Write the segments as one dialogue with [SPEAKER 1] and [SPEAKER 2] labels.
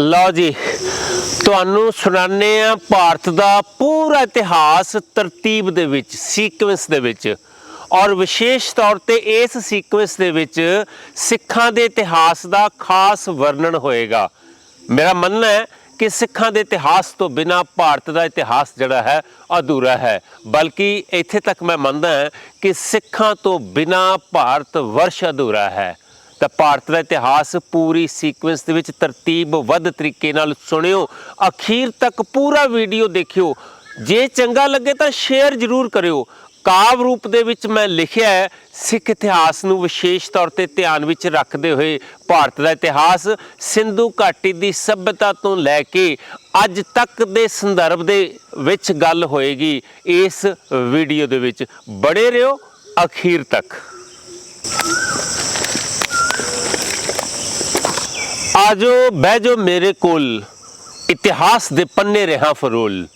[SPEAKER 1] ਲਓ ਜੀ, ਤੁਹਾਨੂੰ ਸੁਣਾਉਂਦੇ ਆ ਭਾਰਤ ਦਾ ਪੂਰਾ ਇਤਿਹਾਸ ਤਰਤੀਬ ਦੇ ਵਿੱਚ ਸੀਕੁਐਂਸ ਦੇ ਵਿੱਚ। ਔਰ ਵਿਸ਼ੇਸ਼ ਤੌਰ ਤੇ ਇਸ ਸੀਕੁਐਂਸ ਦੇ ਵਿੱਚ ਸਿੱਖਾਂ ਦੇ ਇਤਿਹਾਸ ਦਾ ਖਾਸ ਵਰਣਨ ਹੋਏਗਾ। ਮੇਰਾ ਮੰਨਣਾ ਹੈ ਕਿ ਸਿੱਖਾਂ ਦੇ ਇਤਿਹਾਸ ਤੋਂ ਬਿਨਾ ਭਾਰਤ ਦਾ ਇਤਿਹਾਸ ਜਿਹੜਾ ਹੈ, ਅਧੂਰਾ ਹੈ। ਬਲਕਿ ਇੱਥੇ ਤੱਕ ਮੈਂ ਮੰਨਦਾ ਹਾਂ ਕਿ ਸਿੱਖਾਂ ਤੋਂ ਬਿਨਾ ਭਾਰਤ ਵਰਸ਼ ਅਧੂਰਾ ਹੈ। ਤਾਂ ਭਾਰਤ ਦਾ ਇਤਿਹਾਸ ਪੂਰੀ ਸੀਕੁਐਂਸ ਦੇ ਵਿੱਚ ਤਰਤੀਬਬੱਧ ਤਰੀਕੇ ਨਾਲ ਸੁਣਿਓ। ਅਖੀਰ ਤੱਕ ਪੂਰਾ ਵੀਡੀਓ ਦੇਖਿਓ। ਜੇ ਚੰਗਾ ਲੱਗੇ ਤਾਂ ਸ਼ੇਅਰ ਜ਼ਰੂਰ ਕਰਿਓ। ਕਾਵ ਰੂਪ ਦੇ ਵਿੱਚ ਮੈਂ ਲਿਖਿਆ ਹੈ, ਸਿੱਖ ਇਤਿਹਾਸ ਨੂੰ ਵਿਸ਼ੇਸ਼ ਤੌਰ ਤੇ ਧਿਆਨ ਵਿੱਚ ਰੱਖਦੇ ਹੋਏ ਭਾਰਤ ਦਾ ਇਤਿਹਾਸ ਸਿੰਧੂ ਘਾਟੀ ਦੀ ਸਭਿਅਤਾ ਤੋਂ ਲੈ ਕੇ ਅੱਜ ਤੱਕ ਦੇ ਸੰਦਰਭ ਦੇ ਵਿੱਚ ਗੱਲ ਹੋਏਗੀ ਇਸ ਵੀਡੀਓ ਦੇ ਵਿੱਚ। ਬੜੇ ਰਹੋ ਅਖੀਰ ਤੱਕ। ਆਜੋ ਬਹਿ ਜੋ ਮੇਰੇ ਕੋਲ। ਇਤਿਹਾਸ ਦੇ ਪੰਨੇ ਰਹਾ ਫਰੋਲ।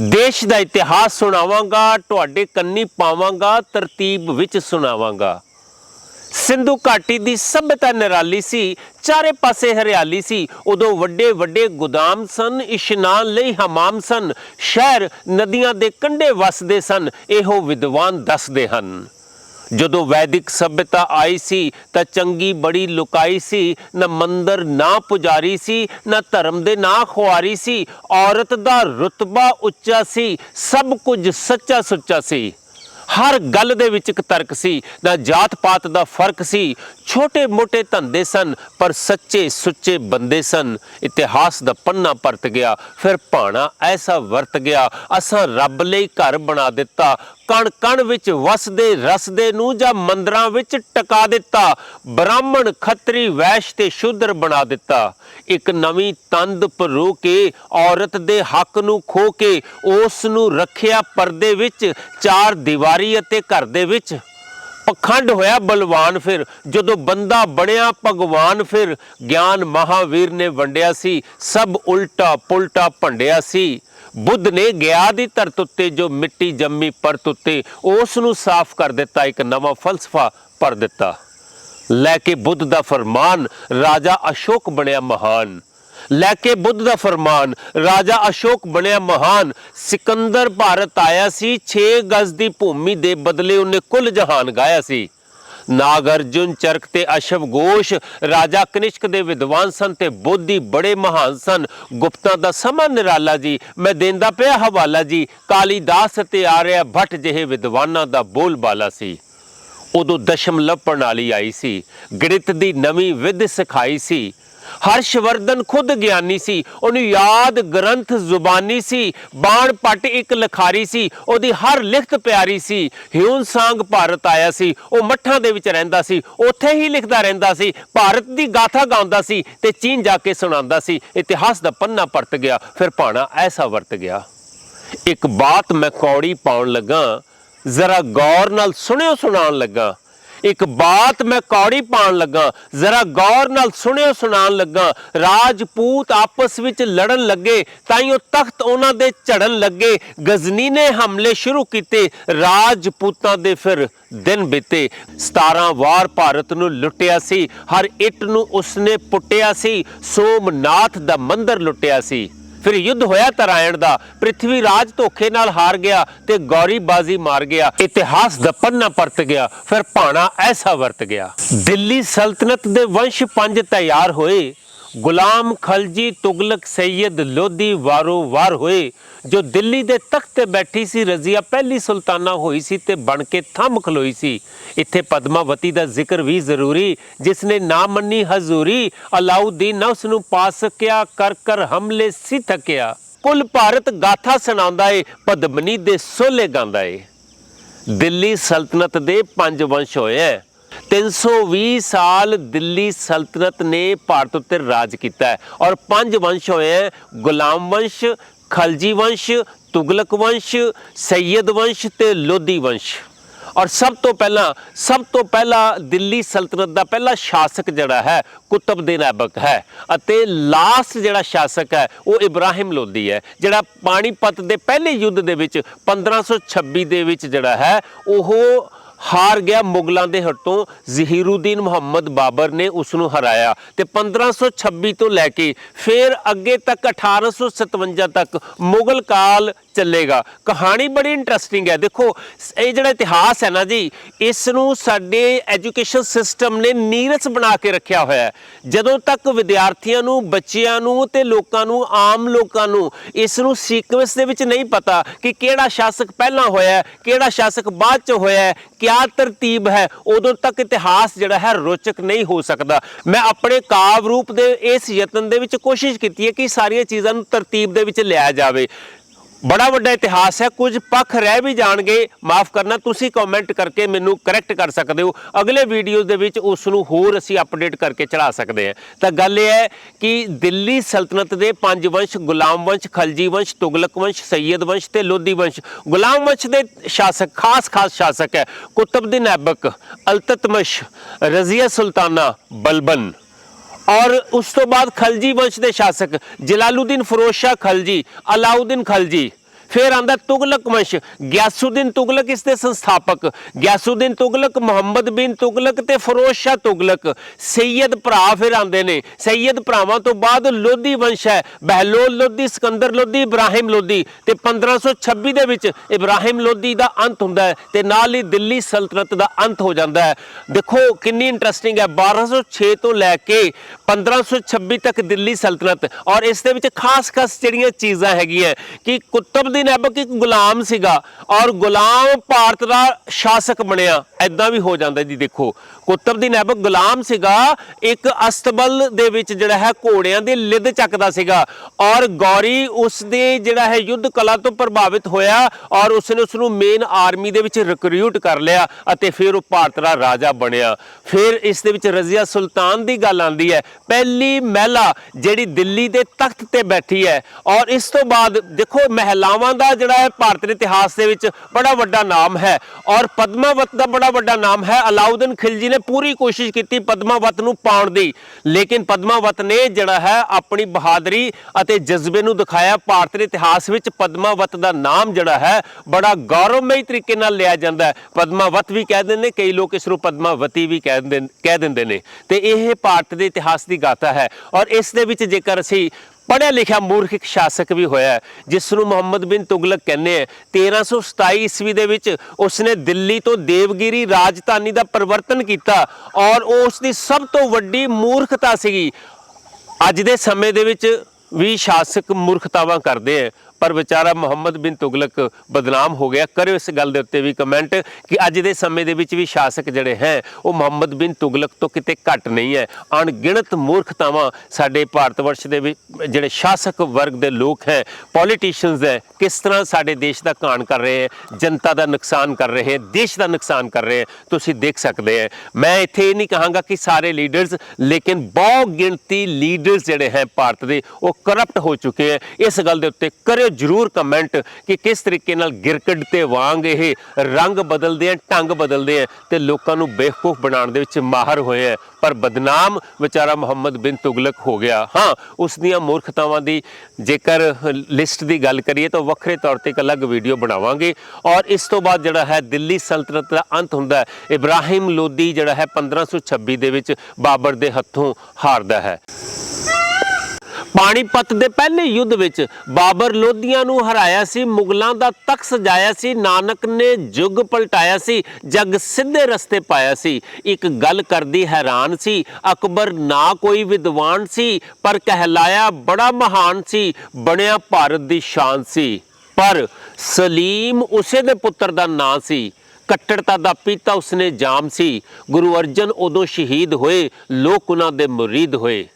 [SPEAKER 1] ਦੇਸ਼ ਦਾ ਇਤਿਹਾਸ ਸੁਣਾਵਾਂਗਾ, ਤੁਹਾਡੇ ਕੰਨੀ ਪਾਵਾਂਗਾ, ਤਰਤੀਬ ਵਿੱਚ ਸੁਣਾਵਾਂਗਾ। ਸਿੰਧੂ ਘਾਟੀ ਦੀ ਸਭਿਅਤਾ ਨਿਰਾਲੀ ਸੀ, ਚਾਰੇ ਪਾਸੇ ਹਰਿਆਲੀ ਸੀ। ਉਦੋਂ ਵੱਡੇ ਵੱਡੇ ਗੋਦਾਮ ਸਨ, ਇਸ਼ਨਾਨ ਲਈ ਹਮਾਮ ਸਨ। ਸ਼ਹਿਰ ਨਦੀਆਂ ਦੇ ਕੰਢੇ ਵਸਦੇ ਸਨ, ਇਹੋ ਵਿਦਵਾਨ ਦੱਸਦੇ ਹਨ। ਜਦੋਂ ਵੈਦਿਕ ਸਭਿਅਤਾ ਆਈ ਸੀ, ਤਾਂ ਚੰਗੀ ਬੜੀ ਲੁਕਾਈ ਸੀ। ਨਾ ਮੰਦਰ ਨਾ ਪੁਜਾਰੀ ਸੀ, ਨਾ ਧਰਮ ਦੇ ਨਾ ਖੁਆਰੀ ਸੀ। ਔਰਤ ਦਾ ਰੁਤਬਾ ਉੱਚਾ ਸੀ, ਸਭ ਕੁਝ ਸੱਚਾ ਸੁੱਚਾ ਸੀ। ਹਰ ਗੱਲ ਦੇ ਵਿੱਚ ਇੱਕ ਤਰਕ ਸੀ, ਨਾ ਜਾਤ ਪਾਤ ਦਾ ਫ਼ਰਕ ਸੀ। ਛੋਟੇ ਮੋਟੇ ਧੰਦੇ ਸਨ, ਪਰ ਸੱਚੇ ਸੁੱਚੇ ਬੰਦੇ ਸਨ। ਇਤਿਹਾਸ ਦਾ ਪੰਨਾ ਪਰਤ ਗਿਆ, ਫਿਰ ਭਾਣਾ ਐਸਾ ਵਰਤ ਗਿਆ, ਅਸਾਂ ਰੱਬ ਲਈ ਘਰ ਬਣਾ ਦਿੱਤਾ ਕਣ ਕਣ ਵਿੱਚ ਵਸਦੇ, ਰਸਦੇ ਨੂੰ ਜਾਂ ਮੰਦਰਾਂ ਵਿੱਚ ਟਿਕਾ ਦਿੱਤਾ, ਬ੍ਰਾਹਮਣ ਖੱਤਰੀ ਵੈਸ਼ ਤੇ ਸ਼ੂਦਰ ਬਣਾ ਦਿੱਤਾ। ਇੱਕ ਨਵੀਂ ਤੰਦ ਪਰੋ ਕੇ, ਔਰਤ ਦੇ ਹੱਕ ਨੂੰ ਖੋ ਕੇ, ਉਸ ਨੂੰ ਰੱਖਿਆ ਪਰਦੇ ਵਿੱਚ ਚਾਰ ਦੀਵਾਰੀ ਅਤੇ ਘਰ ਦੇ ਵਿੱਚ ਪਖੰਡ ਹੋਇਆ ਬਲਵਾਨ ਫਿਰ। ਜਦੋਂ ਬੰਦਾ ਬਣਿਆ, ਭਗਵਾਨ ਫਿਰ ਗਿਆਨ ਮਹਾਵੀਰ ਨੇ ਵੰਡਿਆ ਸੀ। ਸਭ ਉਲਟਾ ਪੁਲਟਾ ਭੰਡਿਆ ਸੀ। ਬੁੱਧ ਨੇ ਗਿਆ ਦੀ ਧਰਤ ਉੱਤੇ, ਜੋ ਮਿੱਟੀ ਜੰਮੀ ਪਰਤ ਉੱਤੇ, ਉਸ ਨੂੰ ਸਾਫ਼ ਕਰ ਦਿੱਤਾ, ਇੱਕ ਨਵਾਂ ਫਲਸਫਾ ਪਰ ਦਿੱਤਾ। ਲੈ ਕੇ ਬੁੱਧ ਦਾ ਫਰਮਾਨ, ਰਾਜਾ ਅਸ਼ੋਕ ਬਣਿਆ ਮਹਾਨ। ਲੈ ਕੇ ਬੁੱਧ ਦਾ ਫਰਮਾਨ, ਰਾਜਾ ਅਸ਼ੋਕ ਬਣਿਆ ਮਹਾਨ, ਸਿਕੰਦਰ ਭਾਰਤ ਆਇਆ ਸੀ 6 ਗਜ਼ ਦੀ ਭੂਮੀ ਦੇ ਬਦਲੇ ਉਹਨੇ ਕੁੱਲ ਜਹਾਨ ਗਾਇਆ ਸੀ। ਨਾਗ ਅਰਜੁਨ ਚਰਕ ਤੇ ਅਸ਼ਵ ਘੋਸ਼ ਰਾਜਾ ਕਨਿਸ਼ਕ ਦੇ ਵਿਦਵਾਨ ਸਨ ਤੇ ਬੋਧੀ ਬੜੇ ਮਹਾਨ ਸਨ। ਗੁਪਤਾਂ ਦਾ ਸਮਾਂ ਨਿਰਾਲਾ ਜੀ, ਮੈਂ ਦੇਂਦਾ ਪਿਆ ਹਵਾਲਾ ਜੀ ਕਾਲੀਦਾਸ ਤੇ ਆਰਿਆ ਭੱਟ ਜਿਹੇ ਵਿਦਵਾਨਾਂ ਦਾ ਬੋਲਬਾਲਾ ਸੀ। ਉਦੋਂ ਦਸ਼ਮਲਵ ਪ੍ਰਣਾਲੀ ਆਈ ਸੀ, ਗਣਿਤ ਦੀ ਨਵੀਂ ਵਿਧ ਸਿਖਾਈ ਸੀ। ਹਰਸ਼ਵਰਧਨ ਖੁਦ ਗਿਆਨੀ ਸੀ, ਉਹਨੂੰ ਯਾਦ ਗ੍ਰੰਥ ਜ਼ੁਬਾਨੀ ਸੀ, ਬਾਣ ਪੱਟ ਇੱਕ ਲਖਾਰੀ ਸੀ, ਉਹਦੀ ਹਰ ਲਿਖਤ ਪਿਆਰੀ ਸੀ ਹਿਊਨ ਸਾਂਗ ਭਾਰਤ ਆਇਆ ਸੀ, ਉਹ ਮੱਠਾਂ ਦੇ ਵਿੱਚ ਰਹਿੰਦਾ ਸੀ, ਉੱਥੇ ਹੀ ਲਿਖਦਾ ਰਹਿੰਦਾ ਸੀ, ਭਾਰਤ ਦੀ ਗਾਥਾ ਗਾਉਂਦਾ ਸੀ ਤੇ ਚੀਨ ਜਾ ਕੇ ਸੁਣਾਉਂਦਾ ਸੀ, ਇਤਿਹਾਸ ਦਾ ਪੰਨਾ ਪਰਤ ਗਿਆ, ਫਿਰ ਭਾਣਾ ਐਸਾ ਵਰਤ ਗਿਆ। ਇੱਕ ਬਾਤ ਮੈਂ ਕੌੜੀ ਪਾਉਣ ਲੱਗਾ, ਜ਼ਰਾ ਗੌਰ ਨਾਲ ਸੁਣਿਓ ਸੁਣਾਉਣ ਲੱਗਾ ਇੱਕ ਬਾਤ ਮੈਂ ਕੌੜੀ ਪਾਉਣ ਲੱਗਾ, ਜ਼ਰਾ ਗੌਰ ਨਾਲ ਸੁਣਿਓ, ਸੁਣਾਉਣ ਲੱਗਾ। ਰਾਜਪੂਤ ਆਪਸ ਵਿੱਚ ਲੜਨ ਲੱਗੇ, ਤਾਂ ਹੀ ਉਹ ਤਖਤ ਉਹਨਾਂ ਦੇ ਝੜਨ ਲੱਗੇ। ਗਜ਼ਨੀ ਨੇ ਹਮਲੇ ਸ਼ੁਰੂ ਕੀਤੇ, ਰਾਜਪੂਤਾਂ ਦੇ ਫਿਰ ਦਿਨ ਬੀਤੇ। 17 ਵਾਰ ਭਾਰਤ ਨੂੰ ਲੁੱਟਿਆ ਸੀ, ਹਰ ਇੱਟ ਨੂੰ ਉਸਨੇ ਪੁੱਟਿਆ ਸੀ, ਸੋਮਨਾਥ ਦਾ ਮੰਦਰ ਲੁੱਟਿਆ ਸੀ। ਫਿਰ ਯੁੱਧ ਹੋਇਆ ਤਰਾਇਣ ਦਾ। ਪ੍ਰਿਥਵੀ ਰਾਜ ਧੋਖੇ ਨਾਲ ਹਾਰ ਗਿਆ ਤੇ ਗੌਰੀ ਬਾਜ਼ੀ ਮਾਰ ਗਿਆ। ਇਤਿਹਾਸ ਦਾ ਪੰਨਾ ਪਰਤ ਗਿਆ, ਫਿਰ ਭਾਣਾ ਐਸਾ ਵਰਤ ਗਿਆ। ਦਿੱਲੀ ਸਲਤਨਤ ਦੇ ਵੰਸ਼ ਪੰਜ ਤਿਆਰ ਹੋਏ। ਗੁਲਾਮ ਖਲਜੀ ਤੁਗਲਕ ਸੈਯਦ ਲੋਧੀ ਵਾਰੋ ਵਾਰ ਹੋਏ। ਜੋ ਦਿੱਲੀ ਦੇ ਤਖਤ ਤੇ ਬੈਠੀ ਸੀ ਰਜ਼ੀਆ, ਪਹਿਲੀ ਸੁਲਤਾਨਾ ਹੋਈ ਸੀ ਤੇ ਬਣ ਕੇ ਥੰਮ ਖਲੋਈ ਸੀ। ਇੱਥੇ ਪਦਮਾਵਤੀ ਦਾ ਜ਼ਿਕਰ ਵੀ ਜ਼ਰੂਰੀ, ਜਿਸ ਨੇ ਨਾ ਮੰਨੀ ਹਜ਼ੂਰੀ, ਅਲਾਉਦੀਨ ਨੇ ਉਸ ਨੂੰ ਪਾ ਸਕਿਆ ਕਰ ਕਰ ਹਮਲੇ ਸੀ ਥਕਿਆ। ਕੁੱਲ ਭਾਰਤ ਗਾਥਾ ਸੁਣਾਉਂਦਾ ਏ, ਪਦਮਨੀ ਦੇ ਸੋਲੇ ਗਾਉਂਦਾ ਏ। ਦਿੱਲੀ ਸਲਤਨਤ ਦੇ ਪੰਜ ਵੰਸ਼ ਹੋਏ ਐ। 320 ਸਾਲ ਦਿੱਲੀ ਸਲਤਨਤ ਨੇ ਭਾਰਤ ਉੱਤੇ ਰਾਜ ਕੀਤਾ ਔਰ ਪੰਜ ਵੰਸ਼ ਹੋਏ ਐ, ਗੁਲਾਮ ਵੰਸ਼ ਖਲਜੀ ਵੰਸ਼ ਤੁਗਲਕ ਵੰਸ਼ ਸੈਯਦ ਵੰਸ਼ ਤੇ ਲੋਧੀ ਵੰਸ਼ ਔਰ ਸਭ ਤੋਂ ਪਹਿਲਾਂ ਸਭ ਤੋਂ ਪਹਿਲਾਂ ਦਿੱਲੀ ਸਲਤਨਤ ਦਾ ਪਹਿਲਾ ਸ਼ਾਸਕ ਜਿਹੜਾ ਹੈ ਕੁਤਬਦੀਨ ਐਬਕ ਹੈ ਅਤੇ ਲਾਸਟ ਜਿਹੜਾ ਸ਼ਾਸਕ ਹੈ ਉਹ ਇਬਰਾਹਿਮ ਲੋਧੀ ਹੈ ਜਿਹੜਾ ਪਾਣੀਪਤ ਦੇ ਪਹਿਲੇ ਯੁੱਧ ਦੇ ਵਿੱਚ 1526 ਦੇ ਵਿੱਚ ਜਿਹੜਾ ਹੈ ਉਹ ਹਾਰ ਗਿਆ ਮੁਗਲਾਂ ਦੇ ਹੱਟੋਂ। ਜ਼ਹੀਰੁਦੀਨ ਮੁਹੰਮਦ ਬਾਬਰ ਨੇ ਉਸ ਨੂੰ ਹਰਾਇਆ ਤੇ 1526 ਤੋਂ ਲੈ ਕੇ ਫਿਰ ਅੱਗੇ ਤੱਕ 1857 ਤੱਕ ਮੁਗਲ ਕਾਲ ਚੱਲੇਗਾ। ਕਹਾਣੀ ਬੜੀ ਇੰਟਰਸਟਿੰਗ ਹੈ। ਦੇਖੋ, ਇਹ ਜਿਹੜਾ ਇਤਿਹਾਸ ਹੈ ਨਾ ਜੀ ਇਸ ਨੂੰ ਸਾਡੇ ਐਜੂਕੇਸ਼ਨ ਸਿਸਟਮ ਨੇ ਨੀਰਸ ਬਣਾ ਕੇ ਰੱਖਿਆ ਹੋਇਆ ਹੈ। ਜਦੋਂ ਤੱਕ ਵਿਦਿਆਰਥੀਆਂ ਨੂੰ, ਬੱਚਿਆਂ ਨੂੰ ਤੇ ਲੋਕਾਂ ਨੂੰ, ਆਮ ਲੋਕਾਂ ਨੂੰ ਇਸ ਨੂੰ ਸੀਕੁਐਂਸ ਦੇ ਵਿੱਚ ਨਹੀਂ ਪਤਾ ਕਿ ਕਿਹੜਾ ਸ਼ਾਸਕ ਪਹਿਲਾਂ ਹੋਇਆ ਕਿਹੜਾ ਸ਼ਾਸਕ ਬਾਅਦ ਚ ਹੋਇਆ ਕਿਆ ਤਰਤੀਬ ਹੈ, ਉਦੋਂ ਤੱਕ ਇਤਿਹਾਸ ਜਿਹੜਾ ਹੈ ਰੋਚਕ ਨਹੀਂ ਹੋ ਸਕਦਾ। ਮੈਂ ਆਪਣੇ ਕਾਵ ਰੂਪ ਦੇ ਇਸ ਯਤਨ ਦੇ ਵਿੱਚ ਕੋਸ਼ਿਸ਼ ਕੀਤੀ ਹੈ ਕਿ ਸਾਰੀਆਂ ਚੀਜ਼ਾਂ ਨੂੰ ਤਰਤੀਬ ਦੇ ਵਿੱਚ ਲਿਆ ਜਾਵੇ। ਬੜਾ ਵੱਡਾ ਇਤਿਹਾਸ ਹੈ, ਕੁਝ ਪੱਖ ਰਹਿ ਵੀ ਜਾਣਗੇ। ਮਾਫ ਕਰਨਾ, ਤੁਸੀਂ ਕਮੈਂਟ ਕਰਕੇ ਮੈਨੂੰ ਕਰੈਕਟ ਕਰ ਸਕਦੇ ਹੋ। ਅਗਲੇ ਵੀਡੀਓ ਦੇ ਵਿੱਚ ਉਸ ਨੂੰ ਹੋਰ ਅਸੀਂ ਅਪਡੇਟ ਕਰਕੇ ਚੜਾ ਸਕਦੇ ਹਾਂ। ਤਾਂ ਗੱਲ ਇਹ ਹੈ ਕਿ ਦਿੱਲੀ ਸਲਤਨਤ ਦੇ ਪੰਜ ਵੰਸ਼, ਗੁਲਾਮ ਵੰਸ਼, ਖਲਜੀ ਵੰਸ਼, ਤੁਗਲਕ ਵੰਸ਼, ਸੈਯਦ ਵੰਸ਼ ਤੇ ਲੋਧੀ ਵੰਸ਼। ਗੁਲਾਮ ਵੰਸ਼ ਦੇ ਸ਼ਾਸਕ, ਖਾਸ ਖਾਸ ਸ਼ਾਸਕ ਹੈ ਕੁਤਬਦੀਨ ਐਬਕ, ਅਲਤਤਮਸ਼, ਰਜ਼ੀਆ ਸੁਲਤਾਨਾ, ਬਲਬਨ। ਔਰ ਉਸ ਤੋਂ ਬਾਅਦ ਖਲਜੀ ਵੰਸ਼ ਦੇ ਸ਼ਾਸਕ ਜਲਾਲੂਦੀਨ ਫਿਰੋਜ਼ ਸ਼ਾਹ ਖਲਜੀ ਅਲਾਉਦੀਨ ਖਲਜੀ। ਫਿਰ ਆਂਦਾ ਤੁਗਲਕ ਵੰਸ਼। ਗਿਆਸੂਦੀਨ ਤੁਗਲਕ ਇਸ ਦੇ ਸੰਸਥਾਪਕ। ਗਿਆਸੂਦੀਨ ਤੁਗਲਕ, ਮੁਹੰਮਦ ਬਿਨ ਤੁਗਲਕ ਤੇ ਫਰੋਜ਼ ਸ਼ਾਹ ਤੁਗਲਕ। ਸੈਯਦ ਭਰਾ ਫਿਰ ਆਂਦੇ ਨੇ। ਸੈਯਦ ਭਰਾਵਾਂ ਤੋਂ ਬਾਅਦ ਲੋਧੀ ਵੰਸ਼ ਹੈ। ਬਹਿਲੋਲ ਲੋਧੀ, ਸਿਕੰਦਰ ਲੋਧੀ, ਇਬਰਾਹਿਮ ਲੋਧੀ। ਤੇ 1526 ਦੇ ਵਿੱਚ ਇਬਰਾਹਿਮ ਲੋਧੀ ਦਾ ਅੰਤ ਹੁੰਦਾ ਹੈ ਤੇ ਨਾਲ ਹੀ ਦਿੱਲੀ ਸਲਤਨਤ ਦਾ ਅੰਤ ਹੋ ਜਾਂਦਾ ਹੈ। ਦੇਖੋ ਕਿੰਨੀ ਇੰਟਰਸਟਿੰਗ ਹੈ। 1206 ਤੋਂ ਲੈ ਕੇ 1526 ਤੱਕ ਦਿੱਲੀ ਸਲਤਨਤ। ਔਰ ਇਸ ਦੇ ਵਿੱਚ ਖਾਸ-ਖਾਸ ਜਿਹੜੀਆਂ ਚੀਜ਼ਾਂ ਹੈਗੀਆਂ ਕਿ ਕੁਤਬ ਕੁਤਬਦੀਨ ਐਬਕ ਇੱਕ ਗੁਲਾਮ ਸੀਗਾ ਔਰ ਗੁਲਾਮ ਭਾਰਤ ਦਾ ਸ਼ਾਸਕ ਬਣਿਆ ਐਦਾਂ ਵੀ ਹੋ ਜਾਂਦਾ ਜੀ ਦੇਖੋ। ਕੁਤਬਦੀਨ ਐਬਕ ਗੁਲਾਮ ਸੀਗਾ, ਇੱਕ ਅਸਤਬਲ ਦੇ ਵਿੱਚ ਜਿਹੜਾ ਹੈ ਘੋੜਿਆਂ ਦੀ ਲਿੱਦ ਚੱਕਦਾ ਸੀਗਾ ਔਰ ਗੌਰੀ ਉਸ ਦੇ ਜਿਹੜਾ ਹੈ ਯੁੱਧ ਕਲਾ ਤੋਂ ਪ੍ਰਭਾਵਿਤ ਹੋਇਆ ਔਰ ਉਸਨੇ ਉਸ ਨੂੰ ਮੇਨ ਆਰਮੀ ਦੇ ਵਿੱਚ ਰਿਕਰੂਟ ਕਰ ਲਿਆ ਅਤੇ ਫਿਰ ਉਹ ਭਾਰਤ ਦਾ ਰਾਜਾ ਬਣਿਆ। ਫਿਰ ਇਸ ਦੇ ਵਿੱਚ ਰਜ਼ੀਆ ਸੁਲਤਾਨ ਦੀ ਗੱਲ ਆਉਂਦੀ ਹੈ। ਪਹਿਲੀ ਮਹਿਲਾ ਜਿਹੜੀ ਦਿੱਲੀ ਦੇ ਤਖਤ ਤੇ ਬੈਠੀ ਹੈ ਔਰ ਇਸ ਤੋਂ ਬਾਅਦ ਦੇਖੋ ਮਹਿਲਾਵਾਂ ਦਾ ਜਿਹੜਾ ਹੈ ਭਾਰਤ ਦੇ ਇਤਿਹਾਸ ਦੇ ਵਿੱਚ ਬੜਾ ਵੱਡਾ ਨਾਮ ਹੈ ਔਰ ਪਦਮਾਵਤ ਦਾ ਬੜਾ ਵੱਡਾ ਨਾਮ ਹੈ। ਅਲਾਉਦੀਨ ਖਿਲਜੀ ਨੇ ਪੂਰੀ ਕੋਸ਼ਿਸ਼ ਕੀਤੀ ਪਦਮਾਵਤ ਨੂੰ ਪਾਉਣ ਦੀ। ਲੇਕਿਨ ਪਦਮਾਵਤ ਨੇ ਜਿਹੜਾ ਹੈ ਆਪਣੀ ਬਹਾਦਰੀ ਅਤੇ ਜਜ਼ਬੇ ਨੂੰ ਦਿਖਾਇਆ। ਭਾਰਤ ਦੇ ਇਤਿਹਾਸ ਵਿੱਚ ਪਦਮਾਵਤ ਦਾ ਨਾਮ ਜਿਹੜਾ ਹੈ ਬੜਾ ਗੌਰਵਮਈ ਤਰੀਕੇ ਨਾਲ ਲਿਆ ਜਾਂਦਾ ਹੈ। ਪਦਮਾਵਤ ਵੀ ਕਹਿ ਦਿੰਦੇ ਨੇ, ਕਈ ਲੋਕ ਇਸ ਨੂੰ ਪਦਮਾਵਤੀ ਵੀ ਕਹਿ ਦਿੰਦੇ ਕਹਿ ਦਿੰਦੇ ਨੇ। ਤੇ ਇਹ ਭਾਰਤ ਦੇ ਇਤਿਹਾਸ ਦੀ ਗਾਥਾ ਹੈ। ਔਰ ਇਸ ਦੇ ਵਿੱਚ ਜੇਕਰ ਅਸੀਂ ਪੜ੍ਹਿਆ ਲਿਖਿਆ ਮੂਰਖ ਇੱਕ ਸ਼ਾਸਕ ਵੀ ਹੋਇਆ ਜਿਸ ਨੂੰ ਮੁਹੰਮਦ ਬਿਨ ਤੁਗਲਕ ਕਹਿੰਦੇ ਆ। 1327 ਈਸਵੀ ਦੇ ਵਿੱਚ ਉਸਨੇ ਦਿੱਲੀ ਤੋਂ ਦੇਵਗਿਰੀ ਰਾਜਧਾਨੀ ਦਾ ਪਰਿਵਰਤਨ ਕੀਤਾ ਔਰ ਉਹ ਉਸ ਦੀ ਸਭ ਤੋਂ ਵੱਡੀ ਮੂਰਖਤਾ ਸੀਗੀ। ਅੱਜ ਦੇ ਸਮੇਂ ਦੇ ਵਿੱਚ ਵੀ ਸ਼ਾਸਕ ਮੂਰਖਤਾਵਾਂ ਕਰਦੇ ਆ। ਪਰ ਵਿਚਾਰਾ ਮੁਹੰਮਦ ਬਿਨ ਤੁਗਲਕ ਬਦਨਾਮ ਹੋ ਗਿਆ। ਕਰਿਓ ਇਸ ਗੱਲ ਦੇ ਉੱਤੇ ਵੀ ਕਮੈਂਟ ਕਿ ਅੱਜ ਦੇ ਸਮੇਂ ਦੇ ਵਿੱਚ ਵੀ ਸ਼ਾਸਕ ਜਿਹੜੇ ਹੈ, ਉਹ ਮੁਹੰਮਦ ਬਿਨ ਤੁਗਲਕ ਤੋਂ ਕਿਤੇ ਘੱਟ ਨਹੀਂ ਹੈ। ਅਣਗਿਣਤ ਮੂਰਖਤਾਵਾਂ ਸਾਡੇ ਭਾਰਤ ਵਰਸ਼ ਦੇ ਵਿੱਚ ਜਿਹੜੇ ਸ਼ਾਸਕ ਵਰਗ ਦੇ ਲੋਕ ਹੈ ਪੋਲੀਟੀਸ਼ੀਅਨਸ ਹੈ, ਕਿਸ ਤਰ੍ਹਾਂ ਸਾਡੇ ਦੇਸ਼ ਦਾ ਕਾਣ ਕਰ ਰਹੇ ਹੈ, ਜਨਤਾ ਦਾ ਨੁਕਸਾਨ ਕਰ ਰਹੇ ਹੈ, ਦੇਸ਼ ਦਾ ਨੁਕਸਾਨ ਕਰ ਰਹੇ ਹੈ, ਤੁਸੀਂ ਦੇਖ ਸਕਦੇ ਹੈ। ਮੈਂ ਇੱਥੇ ਇਹ ਨਹੀਂ ਕਹਾਂਗਾ ਕਿ ਸਾਰੇ ਲੀਡਰਸ ਲੇਕਿਨ ਬਹੁ ਗਿਣਤੀ ਲੀਡਰਸ ਜਿਹੜੇ ਹੈ ਭਾਰਤ ਦੇ, ਉਹ ਕਰਪਟ ਹੋ ਚੁੱਕੇ ਹੈ। ਇਸ ਗੱਲ ਦੇ ਉੱਤੇ ਕਰਿਓ ਜਰੂਰ ਕਮੈਂਟ ਕਿ ਕਿਸ ਤਰੀਕੇ ਨਾਲ ਗਿਰਕਟ ਤੇ ਵਾਂਗ ਇਹ ਰੰਗ ਬਦਲਦੇ ਆ, ਢੰਗ ਬਦਲਦੇ ਆ ਤੇ ਲੋਕਾਂ ਨੂੰ ਬੇਵਕੂਫ ਬਣਾਉਣ ਦੇ ਵਿੱਚ ਮਾਹਰ ਹੋਏ ਆ। ਪਰ ਬਦਨਾਮ ਵਿਚਾਰਾ ਮੁਹੰਮਦ ਬਿਨ ਤੁਗਲਕ ਹੋ ਗਿਆ। ਹਾਂ, ਉਸ ਦੀਆਂ ਮੂਰਖਤਾਵਾਂ ਦੀ ਜੇਕਰ ਲਿਸਟ ਦੀ ਗੱਲ ਕਰੀਏ ਤਾਂ ਵੱਖਰੇ ਤੌਰ ਤੇ ਇੱਕ ਅਲੱਗ ਵੀਡੀਓ ਬਣਾਵਾਂਗੇ। ਔਰ ਇਸ ਤੋਂ ਬਾਅਦ ਜਿਹੜਾ ਹੈ ਦਿੱਲੀ ਸਲਤਨਤ ਦਾ ਅੰਤ ਹੁੰਦਾ ਹੈ। ਇਬਰਾਹਿਮ ਲੋਦੀ ਜਿਹੜਾ ਹੈ 1526 ਦੇ ਵਿੱਚ ਬਾਬਰ ਦੇ ਹੱਥੋਂ ਹਾਰਦਾ ਹੈ। ਪਾਣੀਪਤ ਦੇ ਪਹਿਲੇ ਯੁੱਧ ਵਿੱਚ ਬਾਬਰ ਲੋਧੀਆਂ ਨੂੰ ਹਰਾਇਆ ਸੀ, ਮੁਗਲਾਂ ਦਾ ਤਖਤ ਸਜਾਇਆ ਸੀ, ਨਾਨਕ ਨੇ ਯੁੱਗ ਪਲਟਾਇਆ ਸੀ, ਜੱਗ ਸਿੱਧੇ ਰਸਤੇ ਪਾਇਆ ਸੀ। ਇੱਕ ਗੱਲ ਕਰਦੀ ਹੈਰਾਨ ਸੀ, ਅਕਬਰ ਨਾ ਕੋਈ ਵਿਦਵਾਨ ਸੀ, ਪਰ ਕਹਿਲਾਇਆ ਬੜਾ ਮਹਾਨ ਸੀ, ਬਣਿਆ ਭਾਰਤ ਦੀ ਸ਼ਾਨ ਸੀ। ਪਰ ਸਲੀਮ ਉਸੇ ਦੇ ਪੁੱਤਰ ਦਾ ਨਾਂ ਸੀ, ਕੱਟੜਤਾ ਦਾ ਪੀਤਾ ਉਸਨੇ ਜਾਮ ਸੀ, ਗੁਰੂ ਅਰਜਨ ਉਦੋਂ ਸ਼ਹੀਦ ਹੋਏ, ਲੋਕ ਉਹਨਾਂ ਦੇ ਮੁਰੀਦ ਹੋਏ।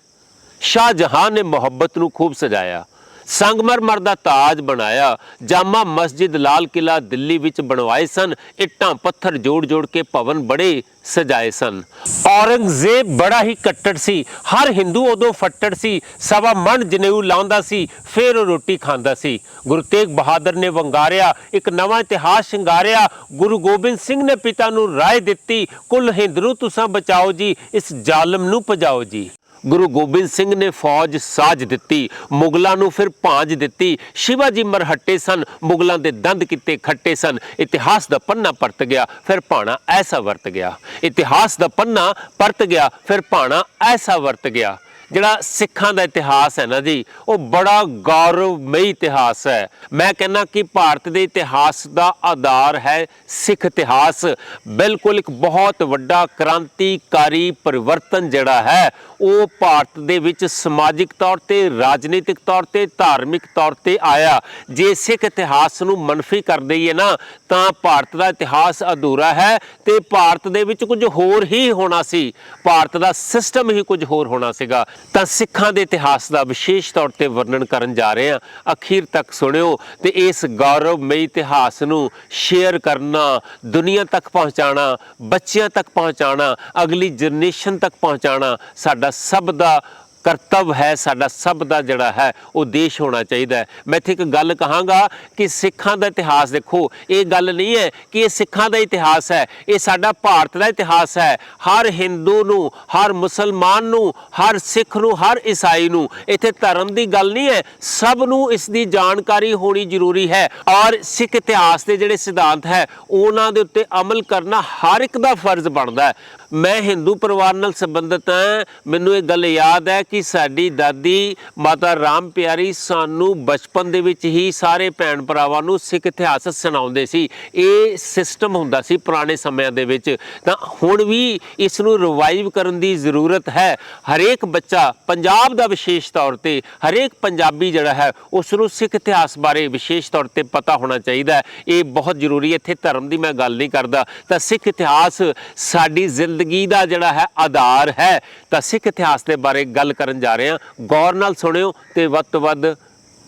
[SPEAKER 1] ਸ਼ਾਹ ਜਹਾਂ ਨੇ ਮੁਹੱਬਤ ਨੂੰ ਖੂਬ ਸਜਾਇਆ ਸੰਗਮਰਮਰ ਦਾ ਤਾਜ ਬਣਾਇਆ ਜਾਮਾ ਮਸਜਿਦ ਲਾਲ ਕਿਲਾ ਦਿੱਲੀ ਵਿੱਚ ਬਣਵਾਏ ਸਨ ਇੱਟਾਂ ਪੱਥਰ ਜੋੜ-ਜੋੜ ਕੇ ਭਵਨ ਬੜੇ ਸਜਾਏ ਸਨ ਔਰੰਗਜ਼ੇਬ ਬੜਾ ਹੀ ਕੱਟੜ ਸੀ ਹਰ ਹਿੰਦੂ ਉਦੋਂ ਫੱਟੜ ਸੀ ਸਵਾ ਮਨ ਜਨੇਊ ਲਾਉਂਦਾ ਸੀ ਫਿਰ ਉਹ ਰੋਟੀ ਖਾਂਦਾ ਸੀ ਗੁਰੂ ਤੇਗ ਬਹਾਦਰ ਨੇ ਵੰਗਾਰਿਆ ਇੱਕ ਨਵਾਂ ਇਤਿਹਾਸ ਸ਼ਿੰਗਾਰਿਆ ਗੁਰੂ ਗੋਬਿੰਦ ਸਿੰਘ ਨੇ ਪਿਤਾ ਨੂੰ ਰਾਏ ਦਿੱਤੀ ਕੁੱਲ ਹਿੰਦ ਨੂੰ ਤੁਸੀਂ ਬਚਾਓ ਜੀ ਇਸ ਜ਼ਾਲਮ ਨੂੰ ਭਜਾਓ ਜੀ ਗੁਰੂ ਗੋਬਿੰਦ ਸਿੰਘ ਨੇ ਫੌਜ ਸਾਜ ਦਿੱਤੀ, ਮੁਗਲਾਂ ਨੂੰ ਫਿਰ ਭਾਂਜ ਦਿੱਤੀ। ਸ਼ਿਵਾਜੀ ਮਰਹੱਟੇ ਸਨ, ਮੁਗਲਾਂ ਦੇ ਦੰਦ ਕਿਤੇ ਖੱਟੇ ਸਨ। ਇਤਿਹਾਸ ਦਾ ਪੰਨਾ ਪਰਤ ਗਿਆ, ਫਿਰ ਭਾਣਾ ਐਸਾ ਵਰਤ ਗਿਆ। ਇਤਿਹਾਸ ਦਾ ਪੰਨਾ ਪਰਤ ਗਿਆ, ਫਿਰ ਭਾਣਾ ਐਸਾ ਵਰਤ ਗਿਆ। ਜਿਹੜਾ ਸਿੱਖਾਂ ਦਾ ਇਤਿਹਾਸ ਹੈ ਨਾ ਜੀ, ਉਹ ਬੜਾ ਗੌਰਵਮਈ ਇਤਿਹਾਸ ਹੈ। ਮੈਂ ਕਹਿੰਦਾ ਕਿ ਭਾਰਤ ਦੇ ਇਤਿਹਾਸ ਦਾ ਆਧਾਰ ਹੈ ਸਿੱਖ ਇਤਿਹਾਸ। ਬਿਲਕੁਲ ਇੱਕ ਬਹੁਤ ਵੱਡਾ ਕ੍ਰਾਂਤੀਕਾਰੀ ਪਰਿਵਰਤਨ ਜਿਹੜਾ ਹੈ, ਉਹ ਭਾਰਤ ਦੇ ਵਿੱਚ ਸਮਾਜਿਕ ਤੌਰ ਤੇ, ਰਾਜਨੀਤਿਕ ਤੌਰ ਤੇ, ਧਾਰਮਿਕ ਤੌਰ ਤੇ ਆਇਆ। ਜੇ ਸਿੱਖ ਇਤਿਹਾਸ ਨੂੰ ਮਨਫੀ ਕਰ ਦਈਏ ਨਾ, ਤਾਂ ਭਾਰਤ ਦਾ ਇਤਿਹਾਸ ਅਧੂਰਾ ਹੈ ਤੇ ਭਾਰਤ ਦੇ ਵਿੱਚ ਕੁਝ ਹੋਰ ਹੀ ਹੋਣਾ ਸੀ। ਭਾਰਤ ਦਾ ਸਿਸਟਮ ਹੀ ਕੁਝ ਹੋਰ ਹੋਣਾ ਸੀਗਾ। ਤਾਂ ਸਿੱਖਾਂ ਦੇ ਇਤਿਹਾਸ ਦਾ ਵਿਸ਼ੇਸ਼ ਤੌਰ ਤੇ ਵਰਣਨ ਕਰਨ ਜਾ ਰਹੇ ਹਾਂ। ਅਖੀਰ ਤੱਕ ਸੁਣਿਓ ਤੇ ਇਸ ਗੌਰਵਮਈ ਇਤਿਹਾਸ ਨੂੰ ਸ਼ੇਅਰ ਕਰਨਾ, ਦੁਨੀਆ ਤੱਕ ਪਹੁੰਚਾਉਣਾ, ਬੱਚਿਆਂ ਤੱਕ ਪਹੁੰਚਾਉਣਾ, ਅਗਲੀ ਜਨਰੇਸ਼ਨ ਤੱਕ ਪਹੁੰਚਾਉਣਾ ਸਾਡਾ ਸਭ ਦਾ ਕਰਤੱਵ ਹੈ ਸਾਡਾ ਸਭ ਦਾ ਜਿਹੜਾ ਹੈ, ਉਹ ਦੇਸ਼ ਹੋਣਾ ਚਾਹੀਦਾ ਹੈ। ਮੈਂ ਇੱਥੇ ਇੱਕ ਗੱਲ ਕਹਾਂਗਾ ਕਿ ਸਿੱਖਾਂ ਦਾ ਇਤਿਹਾਸ ਦੇਖੋ, ਇਹ ਗੱਲ ਨਹੀਂ ਹੈ ਕਿ ਇਹ ਸਿੱਖਾਂ ਦਾ ਇਤਿਹਾਸ ਹੈ, ਇਹ ਸਾਡਾ ਭਾਰਤ ਦਾ ਇਤਿਹਾਸ ਹੈ। ਹਰ ਹਿੰਦੂ ਨੂੰ, ਹਰ ਮੁਸਲਮਾਨ ਨੂੰ, ਹਰ ਸਿੱਖ ਨੂੰ, ਹਰ ਈਸਾਈ ਨੂੰ ਇੱਥੇ ਧਰਮ ਦੀ ਗੱਲ ਨਹੀਂ ਹੈ। ਸਭ ਨੂੰ ਇਸ ਦੀ ਜਾਣਕਾਰੀ ਹੋਣੀ ਜ਼ਰੂਰੀ ਹੈ ਔਰ ਸਿੱਖ ਇਤਿਹਾਸ ਦੇ ਜਿਹੜੇ ਸਿਧਾਂਤ ਹੈ, ਉਹਨਾਂ ਦੇ ਉੱਤੇ ਅਮਲ ਕਰਨਾ ਹਰ ਇੱਕ ਦਾ ਫਰਜ਼ ਬਣਦਾ ਹੈ। ਮੈਂ ਹਿੰਦੂ ਪਰਿਵਾਰ ਨਾਲ ਸੰਬੰਧਿਤ ਹਾਂ। ਮੈਨੂੰ ਇਹ ਗੱਲ ਯਾਦ ਹੈ ਕਿ ਸਾਡੀ ਦਾਦੀ ਮਾਤਾ ਰਾਮ ਪਿਆਰੀ ਸਾਨੂੰ ਬਚਪਨ ਦੇ ਵਿੱਚ ਹੀ ਸਾਰੇ ਭੈਣ ਭਰਾਵਾਂ ਨੂੰ ਸਿੱਖ ਇਤਿਹਾਸ ਸੁਣਾਉਂਦੇ ਸੀ। ਇਹ ਸਿਸਟਮ ਹੁੰਦਾ ਸੀ ਪੁਰਾਣੇ ਸਮਿਆਂ ਦੇ ਵਿੱਚ। ਤਾਂ ਹੁਣ ਵੀ ਇਸ ਨੂੰ ਰਿਵਾਈਵ ਕਰਨ ਦੀ ਜ਼ਰੂਰਤ ਹੈ। ਹਰੇਕ ਬੱਚਾ ਪੰਜਾਬ ਦਾ ਵਿਸ਼ੇਸ਼ ਤੌਰ ਤੇ, ਹਰੇਕ ਪੰਜਾਬੀ ਜਿਹੜਾ ਹੈ ਉਸ ਨੂੰ ਸਿੱਖ ਇਤਿਹਾਸ ਬਾਰੇ ਵਿਸ਼ੇਸ਼ ਤੌਰ ਤੇ ਪਤਾ ਹੋਣਾ ਚਾਹੀਦਾ ਇਹ ਬਹੁਤ ਜ਼ਰੂਰੀ ਹੈ। ਇੱਥੇ ਧਰਮ ਦੀ ਮੈਂ ਗੱਲ ਨਹੀਂ ਕਰਦਾ। ਤਾਂ ਸਿੱਖ ਇਤਿਹਾਸ ਸਾਡੀ ਜ਼ਿੰਦਗੀ ਦਾ ਜਿਹੜਾ ਹੈ ਆਧਾਰ ਹੈ। ਤਾਂ ਸਿੱਖ ਇਤਿਹਾਸ ਦੇ ਬਾਰੇ ਗੱਲ ਕਰਨ ਜਾ ਰਹੇ ਹਾਂ। ਗੌਰ ਨਾਲ ਸੁਣਿਓ ਤੇ ਵੱਧ ਤੋਂ ਵੱਧ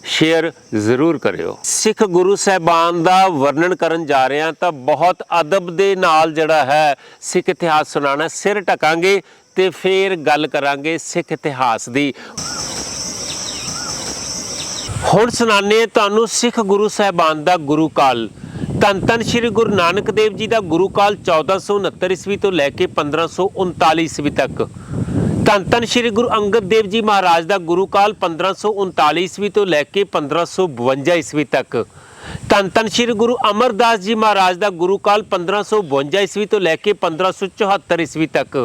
[SPEAKER 1] ਸ਼ੇਅਰ ਜ਼ਰੂਰ ਕਰਿਓ। ਸਿੱਖ ਗੁਰੂ ਸਾਹਿਬਾਨ ਦਾ ਵਰਣਨ ਕਰਨ ਜਾ ਰਹੇ ਹਾਂ ਤਾਂ ਬਹੁਤ ਅਦਬ ਦੇ ਨਾਲ ਜਿਹੜਾ ਹੈ ਸਿੱਖ ਇਤਿਹਾਸ ਸੁਣਾਉਣਾ ਸਿਰ ਟਕਾਂਗੇ ਤੇ ਫੇਰ ਗੱਲ ਕਰਾਂਗੇ ਸਿੱਖ ਇਤਿਹਾਸ ਦੀ। ਹੁਣ ਸੁਣਾਣੇ ਤੁਹਾਨੂੰ ਸਿੱਖ ਗੁਰੂ ਸਾਹਿਬਾਨ ਦਾ ਗੁਰੂ ਕਾਲ। ਧੰਨ ਧੰਨ ਸ੍ਰੀ ਗੁਰੂ ਨਾਨਕ ਦੇਵ ਜੀ ਦਾ ਗੁਰੂ ਕਾਲ 1469 ਈਸਵੀ ਤੋਂ ਲੈ ਕੇ 1539 ਈਸਵੀ ਤੱਕ। ਧੰਨ ਧੰਨ ਸ੍ਰੀ ਗੁਰੂ ਅੰਗਦ ਦੇਵ ਜੀ ਮਹਾਰਾਜ ਦਾ ਗੁਰੂ ਕਾਲ 1539 ਈਸਵੀ ਤੋਂ ਲੈ ਕੇ 1552 ਈਸਵੀ ਤੱਕ। ਧੰਨ ਧੰਨ ਸ੍ਰੀ ਗੁਰੂ ਅਮਰਦਾਸ ਜੀ ਮਹਾਰਾਜ ਦਾ ਗੁਰੂ ਕਾਲ 1552 ਈਸਵੀ ਤੋਂ ਲੈ ਕੇ 1574 ਈਸਵੀ ਤੱਕ।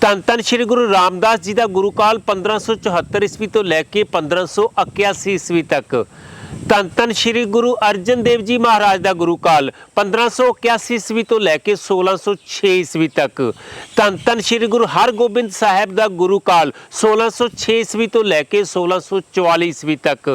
[SPEAKER 1] ਧੰਨ ਧੰਨ ਸ੍ਰੀ ਗੁਰੂ ਰਾਮਦਾਸ ਜੀ ਦਾ ਗੁਰੂ ਕਾਲ 1574 ਈਸਵੀ ਤੋਂ ਲੈ ਕੇ 1581 ਈਸਵੀ ਤੱਕ। ਧੰਨ ਧੰਨ ਸ੍ਰੀ ਗੁਰੂ ਅਰਜਨ ਦੇਵ ਜੀ ਮਹਾਰਾਜ ਦਾ ਗੁਰੂ ਕਾਲ 1581 ਈਸਵੀ ਤੋਂ ਲੈ ਕੇ 1606 ਈਸਵੀ ਤੱਕ। ਧੰਨ ਧੰਨ ਸ੍ਰੀ ਗੁਰੂ ਹਰਗੋਬਿੰਦ ਸਾਹਿਬ ਦਾ ਗੁਰੂ ਕਾਲ 1606 ਈਸਵੀ ਤੋਂ ਲੈ ਕੇ 1644 ਈਸਵੀ ਤੱਕ।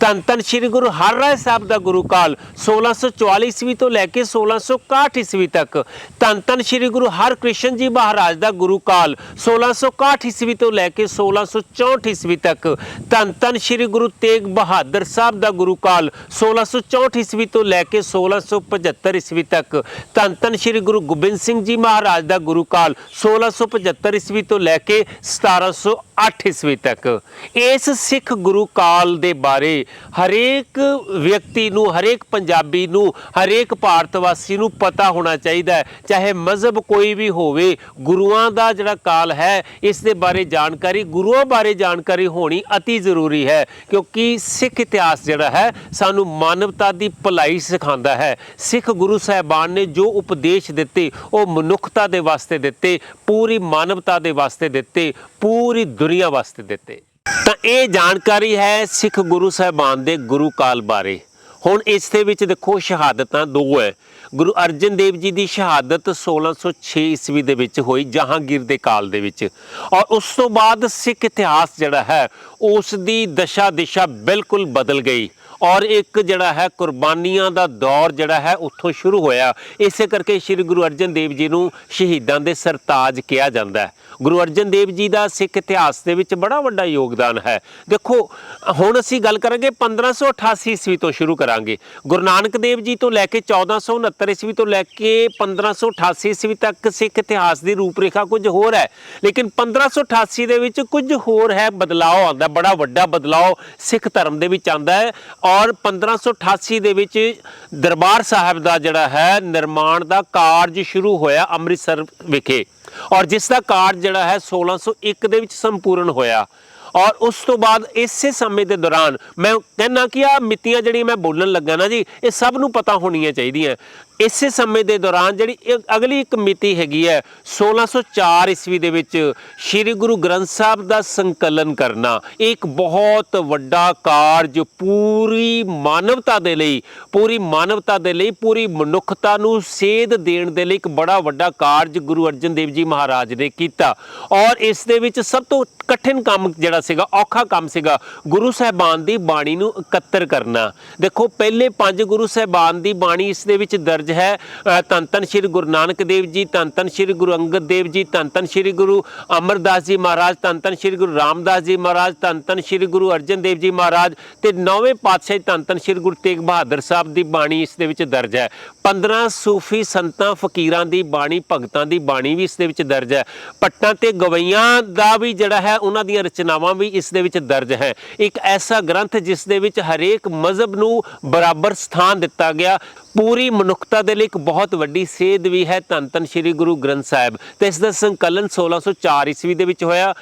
[SPEAKER 1] ਧੰਨ ਧੰਨ ਸ੍ਰੀ ਗੁਰੂ ਹਰਰਾਏ ਸਾਹਿਬ ਦਾ ਗੁਰੂ ਕਾਲ 1644 ਈਸਵੀ ਤੋਂ ਲੈ ਕੇ 1661 ਈਸਵੀ ਤੱਕ। ਧੰਨ ਧੰਨ ਸ੍ਰੀ ਗੁਰੂ ਹਰਕ੍ਰਿਸ਼ਨ ਜੀ ਮਹਾਰਾਜ ਦਾ ਗੁਰੂ ਕਾਲ 1661 ਈਸਵੀ ਤੋਂ ਲੈ ਕੇ 1664 ਈਸਵੀ ਤੱਕ। ਧੰਨ ਧੰਨ ਸ੍ਰੀ ਗੁਰੂ ਤੇਗ ਬਹਾਦਰ ਸਾਹਿਬ ਦਾ ਗੁਰੂ ਕਾਲ 1664 ਈਸਵੀ ਤੋਂ ਲੈ ਕੇ 1675 ਈਸਵੀ ਤੱਕ ਧੰਨ ਧੰਨ ਸ੍ਰੀ ਗੁਰੂ ਗੋਬਿੰਦ ਸਿੰਘ ਜੀ ਮਹਾਰਾਜ ਦਾ ਗੁਰੂ ਕਾਲ 1675 ਈਸਵੀ ਤੋਂ ਲੈ ਕੇ 1708 ਈਸਵੀ ਤੱਕ। ਇਸ ਸਿੱਖ ਗੁਰੂ ਕਾਲ ਦੇ ਬਾਰੇ ਹਰੇਕ ਵਿਅਕਤੀ ਨੂੰ, ਹਰੇਕ ਪੰਜਾਬੀ ਨੂੰ, ਹਰੇਕ ਭਾਰਤ ਵਾਸੀ ਨੂੰ ਪਤਾ ਹੋਣਾ ਚਾਹੀਦਾ ਹੈ। ਚਾਹੇ ਮਜ਼ਹਬ ਕੋਈ ਵੀ ਹੋਵੇ, ਗੁਰੂਆਂ ਦਾ ਜਿਹੜਾ ਕਾਲ ਹੈ, ਇਸ ਦੇ ਬਾਰੇ ਜਾਣਕਾਰੀ, ਗੁਰੂਆਂ ਬਾਰੇ ਜਾਣਕਾਰੀ ਹੋਣੀ ਅਤੀ ਜ਼ਰੂਰੀ ਹੈ, ਕਿਉਂਕਿ ਸਿੱਖ ਇਤਿਹਾਸ ਜਿਹੜਾ ਹੈ, ਸਾਨੂੰ ਮਾਨਵਤਾ ਦੀ ਭਲਾਈ ਸਿਖਾਉਂਦਾ ਹੈ। ਸਿੱਖ ਗੁਰੂ ਸਾਹਿਬਾਨ ਨੇ ਜੋ ਉਪਦੇਸ਼ ਦਿੱਤੇ, ਉਹ ਮਨੁੱਖਤਾ ਦੇ ਵਾਸਤੇ ਦਿੱਤੇ, ਪੂਰੀ ਮਾਨਵਤਾ ਦੇ ਵਾਸਤੇ ਦਿੱਤੇ, ਪੂਰੀ ਦੁਨੀਆ ਵਾਸਤੇ ਦਿੱਤੇ। ਤਾਂ ਇਹ ਜਾਣਕਾਰੀ ਹੈ ਸਿੱਖ ਗੁਰੂ ਸਾਹਿਬਾਨ ਦੇ ਗੁਰੂ ਕਾਲ ਬਾਰੇ। ਹੁਣ ਇਸ ਦੇ ਵਿੱਚ ਦੇਖੋ ਸ਼ਹਾਦਤਾਂ ਦੋ ਹੈ। ਗੁਰੂ ਅਰਜਨ ਦੇਵ ਜੀ ਦੀ ਸ਼ਹਾਦਤ 1606 ਈਸਵੀ ਦੇ ਵਿੱਚ ਹੋਈ ਜਹਾਂਗੀਰ ਦੇ ਕਾਲ ਦੇ ਵਿੱਚ। ਔਰ ਉਸ ਤੋਂ ਬਾਅਦ ਸਿੱਖ ਇਤਿਹਾਸ ਜਿਹੜਾ ਹੈ, ਉਸ ਦੀ ਦਸ਼ਾ ਦਿਸ਼ਾ ਬਿਲਕੁਲ ਬਦਲ ਗਈ। ਔਰ ਇੱਕ ਜਿਹੜਾ ਹੈ ਕੁਰਬਾਨੀਆਂ ਦਾ ਦੌਰ ਜਿਹੜਾ ਹੈ ਉੱਥੋਂ ਸ਼ੁਰੂ ਹੋਇਆ। ਇਸੇ ਕਰਕੇ ਸ੍ਰੀ ਗੁਰੂ ਅਰਜਨ ਦੇਵ ਜੀ ਨੂੰ ਸ਼ਹੀਦਾਂ ਦੇ ਸਰਤਾਜ ਕਿਹਾ ਜਾਂਦਾ ਹੈ। ਗੁਰੂ ਅਰਜਨ ਦੇਵ ਜੀ ਦਾ ਸਿੱਖ ਇਤਿਹਾਸ ਦੇ ਵਿੱਚ ਬੜਾ ਵੱਡਾ ਯੋਗਦਾਨ ਹੈ। ਦੇਖੋ, ਹੁਣ ਅਸੀਂ ਗੱਲ ਕਰਾਂਗੇ 1588 ਈਸਵੀ ਤੋਂ ਸ਼ੁਰੂ ਕਰਾਂਗੇ। ਗੁਰੂ ਨਾਨਕ ਦੇਵ ਜੀ ਤੋਂ ਲੈ ਕੇ 1469 ਈਸਵੀ ਤੋਂ ਲੈ ਕੇ 1588 ਈਸਵੀ ਤੱਕ ਸਿੱਖ ਇਤਿਹਾਸ ਦੀ ਰੂਪਰੇਖਾ ਕੁਝ ਹੋਰ ਹੈ। ਲੇਕਿਨ 1588 ਦੇ ਵਿੱਚ ਕੁਝ ਹੋਰ ਹੈ ਬਦਲਾਅ ਆਉਂਦਾ ਬੜਾ ਵੱਡਾ ਬਦਲਾਅ ਸਿੱਖ ਧਰਮ ਦੇ ਵਿੱਚ ਆਉਂਦਾ ਹੈ। ਔਰ 1588 ਦੇ ਵਿੱਚ ਦਰਬਾਰ ਸਾਹਿਬ ਦਾ ਜਿਹੜਾ ਹੈ ਨਿਰਮਾਣ ਦਾ ਕਾਰਜ ਸ਼ੁਰੂ ਹੋਇਆ ਅੰਮ੍ਰਿਤਸਰ ਵਿਖੇ। ਔਰ ਜਿਸ ਦਾ ਕਾਰਜ ਜਿਹੜਾ ਹੈ 1601 ਦੇ ਵਿੱਚ ਸੰਪੂਰਨ ਹੋਇਆ। ਔਰ ਉਸ ਤੋਂ ਬਾਅਦ ਇਸੇ ਸਮੇਂ ਦੇ ਦੌਰਾਨ ਮੈਂ ਕਹਿੰਨਾ ਕਿ ਆ ਮਿਤੀਆਂ ਜਿਹੜੀਆਂ ਮੈਂ ਬੋਲਣ ਲੱਗਾ ਨਾ ਜੀ, ਇਹ ਸਭ ਨੂੰ ਪਤਾ ਹੋਣੀਆਂ ਚਾਹੀਦੀਆਂ। ਇਸੇ ਸਮੇਂ ਦੇ ਦੌਰਾਨ ਜਿਹੜੀ ਅਗਲੀ ਇੱਕ ਮਿਤੀ ਹੈਗੀ ਹੈ 1604 ਈਸਵੀ ਦੇ ਵਿੱਚ ਸ੍ਰੀ ਗੁਰੂ ਗ੍ਰੰਥ ਸਾਹਿਬ ਦਾ ਸੰਕਲਨ ਕਰਨਾ, ਇਹ ਇੱਕ ਬਹੁਤ ਵੱਡਾ ਕਾਰਜ ਪੂਰੀ ਮਾਨਵਤਾ ਦੇ ਲਈ, ਪੂਰੀ ਮਾਨਵਤਾ ਦੇ ਲਈ, ਪੂਰੀ ਮਨੁੱਖਤਾ ਨੂੰ ਸੇਧ ਦੇਣ ਦੇ ਲਈ ਇੱਕ ਬੜਾ ਵੱਡਾ ਕਾਰਜ ਗੁਰੂ ਅਰਜਨ ਦੇਵ ਜੀ ਮਹਾਰਾਜ ਨੇ ਕੀਤਾ। ਔਰ ਇਸ ਦੇ ਵਿੱਚ ਸਭ ਤੋਂ ਕਠਿਨ ਕੰਮ ਜਿਹੜਾ ਸੀਗਾ, ਔਖਾ ਕੰਮ ਸੀਗਾ, ਗੁਰੂ ਸਾਹਿਬਾਨ ਦੀ ਬਾਣੀ ਨੂੰ ਇਕੱਤਰ ਕਰਨਾ। ਦੇਖੋ, ਪਹਿਲੇ ਪੰਜ ਗੁਰੂ ਸਾਹਿਬਾਨ ਦੀ ਬਾਣੀ ਇਸ ਦੇ ਵਿੱਚ ਦਰਜ ਹੈ। ਅ, ਧੰਨ ਧੰਨ ਸ੍ਰੀ ਗੁਰੂ ਨਾਨਕ ਦੇਵ ਜੀ ਧੰਨ ਧੰਨ ਸ੍ਰੀ ਗੁਰੂ ਅੰਗਦ ਦੇਵ ਜੀ ਧੰਨ ਧੰਨ ਸ੍ਰੀ ਗੁਰੂ ਅਮਰਦਾਸ ਜੀ ਮਹਾਰਾਜ ਧੰਨ ਧੰਨ ਸ੍ਰੀ ਗੁਰੂ ਰਾਮਦਾਸ ਜੀ ਮਹਾਰਾਜ ਧੰਨ ਧੰਨ ਸ੍ਰੀ ਗੁਰੂ ਅਰਜਨ ਦੇਵ ਜੀ ਮਹਾਰਾਜ ਤੇ ਨੌਵੇਂ ਪਾਤਸ਼ਾਹ ਧੰਨ ਧੰਨ ਸ੍ਰੀ ਗੁਰੂ ਤੇਗ ਬਹਾਦਰ ਸਾਹਿਬ ਦੀ ਬਾਣੀ ਇਸ ਦੇ ਵਿੱਚ ਦਰਜ ਹੈ। 15 ਸੂਫੀ ਸੰਤਾਂ ਫਕੀਰਾਂ ਦੀ ਬਾਣੀ, ਭਗਤਾਂ ਦੀ ਬਾਣੀ ਵੀ ਇਸ ਦੇ ਵਿੱਚ ਦਰਜ ਹੈ। ਪੱਟਾਂ ਤੇ ਗਵਈਆਂ ਦਾ ਵੀ ਜਿਹੜਾ ਹੈ, ਉਹਨਾਂ ਦੀਆਂ ਰਚਨਾਵਾਂ ਵੀ ਇਸ ਦੇ ਵਿੱਚ ਦਰਜ ਹੈ। ਇੱਕ ਐਸਾ ਗ੍ਰੰਥ ਜਿਸ ਦੇ ਵਿੱਚ ਹਰੇਕ ਮਜ਼ਹਬ ਨੂੰ ਬਰਾਬਰ ਸਥਾਨ ਦਿੱਤਾ ਗਿਆ। ਪੂਰੀ ਮਨੁੱਖਤਾ ਦੇ ਲਈ ਇੱਕ ਬਹੁਤ ਵੱਡੀ ਸੇਧ ਵੀ ਹੈ ਧੰਨ ਧੰਨ ਸ੍ਰੀ ਗੁਰੂ ਗ੍ਰੰਥ ਸਾਹਿਬ। ਤੇ ਇਸ ਦਾ ਸੰਕਲਨ 1604 ਈਸਵੀ ਦੇ ਵਿੱਚ ਹੋਇਆ।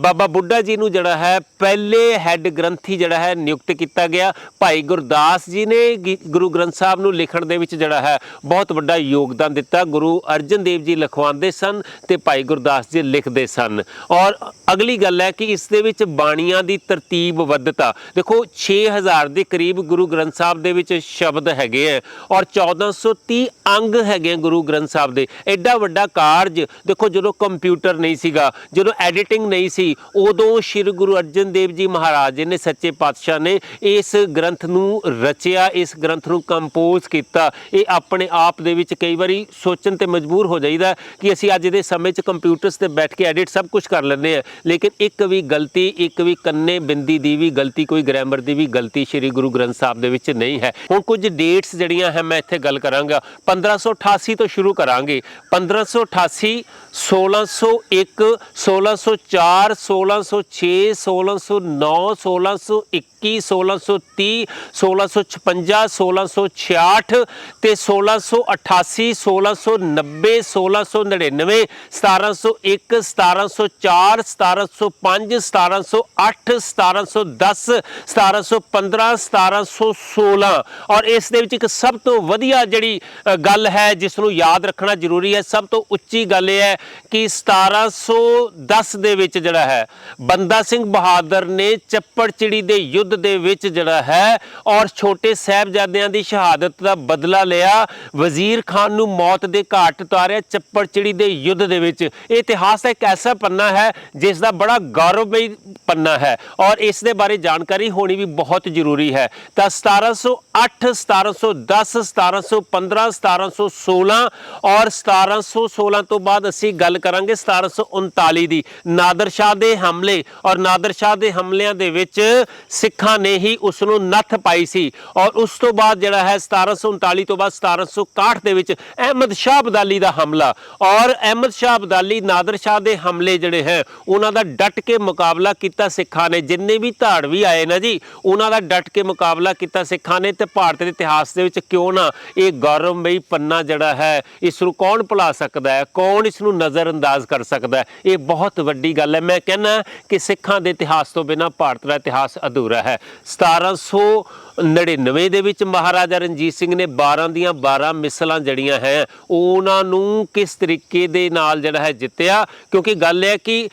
[SPEAKER 1] ਬਾਬਾ ਬੁੱਢਾ ਜੀ ਨੂੰ ਜਿਹੜਾ ਹੈ, ਪਹਿਲੇ ਹੈੱਡ ਗ੍ਰੰਥੀ ਜਿਹੜਾ ਹੈ, ਨਿਯੁਕਤ ਕੀਤਾ ਗਿਆ। ਭਾਈ ਗੁਰਦਾਸ ਜੀ ਨੇ ਗੀ- ਗੁਰੂ ਗ੍ਰੰਥ ਸਾਹਿਬ ਨੂੰ ਲਿਖਣ ਦੇ ਵਿੱਚ ਜਿਹੜਾ ਹੈ। ਬਹੁਤ ਵੱਡਾ ਯੋਗਦਾਨ ਦਿੱਤਾ ਗੁਰੂ ਅਰਜਨ ਦੇਵ ਜੀ ਲਿਖਵਾਉਂਦੇ ਸਨ ਤੇ ਭਾਈ ਗੁਰਦਾਸ ਜੀ ਲਿਖਦੇ ਸਨ। ਔਰ ਅਗਲੀ ਗੱਲ ਹੈ ਕਿ ਇਸ ਦੇ ਵਿੱਚ ਬਾਣੀਆਂ ਦੀ ਤਰਤੀਬਬੱਧਤਾ ਦੇਖੋ 6000 ਦੇ ਕਰੀਬ ਗੁਰੂ ਗ੍ਰੰਥ ਸਾਹਿਬ ਦੇ ਵਿੱਚ ਸ਼ਬਦ ਹੈਗੇ ਆ ਔਰ 1430 ਅੰਗ ਹੈਗੇ ਆ ਗੁਰੂ ਗ੍ਰੰਥ ਸਾਹਿਬ ਦੇ। ਐਡਾ ਵੱਡਾ ਕਾਰਜ, ਦੇਖੋ, ਜਦੋਂ ਕੰਪਿਊਟਰ ਨਹੀਂ ਸੀਗਾ, ਜਦੋਂ ਐਡੀਟਿੰਗ ਨਹੀਂ ਸੀ, ਉਦੋਂ ਸ਼੍ਰੀ ਗੁਰੂ ਅਰਜਨ ਦੇਵ ਜੀ ਮਹਾਰਾਜ ਜੀ ਨੇ ਸੱਚੇ ਪਾਤਸ਼ਾਹ ਨੇ ਇਸ ਗ੍ਰੰਥ ਨੂੰ ਰਚਿਆ, ਇਸ ਗ੍ਰੰਥ ਨੂੰ ਕੰਪੋਜ਼ ਕੀਤਾ। ਇਹ ਆਪਣੇ ਆਪ ਦੇ ਵਿੱਚ ਕਈ ਵਾਰੀ ਸੋਚਣ ਤੇ ਮਜਬੂਰ ਹੋ ਜਾਈਦਾ ਕਿ ਅਸੀਂ ਅੱਜ ਦੇ ਸਮੇਂ 'ਚ ਕੰਪਿਊਟਰਸ ਤੇ ਬੈਠ ਕੇ ਐਡਿਟ ਸਭ ਕੁਝ ਕਰ ਲੈਂਦੇ ਆ ਲੇਕਿਨ ਇੱਕ ਵੀ ਗਲਤੀ, ਇੱਕ ਵੀ ਕੰਨੇ ਬਿੰਦੀ ਦੀ ਵੀ ਗਲਤੀ, ਕੋਈ ਗ੍ਰਾਮਰ ਦੀ ਵੀ ਗਲਤੀ ਸ੍ਰੀ ਗੁਰੂ ਗ੍ਰੰਥ ਸਾਹਿਬ ਦੇ ਵਿੱਚ ਨਹੀਂ ਹੈ। ਹੁਣ ਕੁਝ ਡੇਟਸ ਜਿਹੜੀਆਂ ਹੈ, ਮੈਂ ਇੱਥੇ ਗੱਲ ਕਰਾਂਗਾ। 1588 ਤੋਂ ਸ਼ੁਰੂ ਕਰਾਂਗੇ। 1588 1601 1604 1606 1609 1621 1630 1656 1666 ਤੇ 1688 1690 1699 1701 1704 1705 1708 1710 1715 1716 ਔਰ ਇਸ ਦੇ ਵਿੱਚ ਇੱਕ ਸਭ ਤੋਂ ਵਧੀਆ ਜਿਹੜੀ ਗੱਲ ਹੈ, ਜਿਸ ਨੂੰ ਯਾਦ ਰੱਖਣਾ ਜ਼ਰੂਰੀ ਹੈ, ਸਭ ਤੋਂ ਉੱਚੀ ਗੱਲ ਇਹ ਹੈ ਕਿ 1710 ਦੇ ਵਿੱਚ ਜਿਹੜਾ ਹੈ, ਬੰਦਾ ਸਿੰਘ ਬਹਾਦਰ ਨੇ ਚੱਪੜਚਿੜੀ ਦੇ ਯੁੱਧ ਦੇ ਵਿੱਚ ਜਿਹੜਾ ਹੈ ਔਰ ਛੋਟੇ ਸਾਹਿਬਜ਼ਾਦਿਆਂ ਦੀ ਸ਼ਹਾਦਤ ਦਾ ਬਦਲਾ ਲਿਆ ਵਜ਼ੀਰ ਖਾਨ ਨੂੰ ਮੌਤ ਦੇ ਘਾਟ ਉਤਾਰਿਆ ਚੱਪੜਚਿੜੀ ਦੇ ਯੁੱਧ ਦੇ ਵਿੱਚ। ਇਹ ਇਤਿਹਾਸ ਦਾ ਇੱਕ ਐਸਾ ਪੰਨਾ ਹੈ, ਜਿਸ ਦਾ ਬੜਾ ਗੌਰਵਮਈ ਪੰਨਾ ਹੈ ਔਰ ਇਸ ਦੇ ਬਾਰੇ ਜਾਣਕਾਰੀ ਹੋਣੀ ਵੀ ਬਹੁਤ ਜ਼ਰੂਰੀ ਹੈ। ਤਾਂ 1708 1710 1715 1716 ਔਰ 1716 ਤੋਂ ਬਾਅਦ ਅਸੀਂ ਗੱਲ ਕਰਾਂਗੇ 1739 ਦੀ। ਨਾਦਰ ਸ਼ਾਹ ਦੇ ਹਮਲੇ ਔਰ ਨਾਦਰ ਸ਼ਾਹ ਦੇ ਹਮਲਿਆਂ ਦੇ ਵਿੱਚ ਸਿੱਖਾਂ ਨੇ ਹੀ ਉਸ ਨੂੰ ਨੱਥ ਪਾਈ ਸੀ ਔਰ ਉਸ ਤੋਂ ਬਾਅਦ ਜਿਹੜਾ ਹੈ 1739 ਤੋਂ ਬਾਅਦ 1761 ਦੇ ਵਿੱਚ ਅਹਿਮਦ ਸ਼ਾਹ ਅਬਦਾਲੀ ਦਾ ਹਮਲਾ। ਔਰ ਅਹਿਮਦ ਸ਼ਾਹ ਅਬਦਾਲੀ ਨਾਦਰ ਸ਼ਾਹ ਦੇ ਹਮਲੇ ਜਿਹੜੇ ਹੈ, ਉਹਨਾਂ ਦਾ ਡਟ ਕੇ ਮੁਕਾਬਲਾ ਕੀਤਾ ਸਿੱਖਾਂ ਨੇ। ਜਿੰਨੇ ਵੀ ਧਾੜਵੀ ਆਏ ਨਾ ਜੀ, ਉਹਨਾਂ ਦਾ ਡਟ ਕੇ ਮੁਕਾਬਲਾ ਕੀਤਾ ਸਿੱਖਾਂ ਨੇ ਤੇ ਭਾਰਤ ਦੇ ਇਤਿਹਾਸ ਦੇ ਵਿੱਚ ਕਿਉਂ ਨਾ ਇਹ ਗੌਰਵਮਈ ਪੰਨਾ ਜਿਹੜਾ ਹੈ ਇਸ ਨੂੰ ਕੌਣ ਭੁਲਾ ਸਕਦਾ ਹੈ, ਕੌਣ ਇਸ ਨੂੰ ਨਜ਼ਰਅੰਦਾਜ਼ ਕਰ ਸਕਦਾ ਹੈ, ਇਹ ਬਹੁਤ ਵੱਡੀ ਗੱਲ ਹੈ। ਮੈਂ ਕਹਿੰਦਾ ਕਿ ਸਿੱਖਾਂ ਦੇ ਇਤਿਹਾਸ ਤੋਂ ਬਿਨਾ ਭਾਰਤ ਦਾ ਇਤਿਹਾਸ ਅਧੂਰਾ ਹੈ। 1799 ਦੇ ਵਿੱਚ ਮਹਾਰਾਜਾ ਰਣਜੀਤ ਸਿੰਘ ਨੇ 12 ਦੀਆਂ 12 ਮਿਸਲਾਂ ਜੜੀਆਂ ਹੈ, ਉਹਨਾਂ ਨੂੰ ਕਿਸ ਤਰੀਕੇ ਦੇ ਨਾਲ ਜਿਹੜਾ ਹੈ ਜਿੱਤਿਆ? ਕਿਉਂਕਿ ਗੱਲ ਹੈ ਕਿ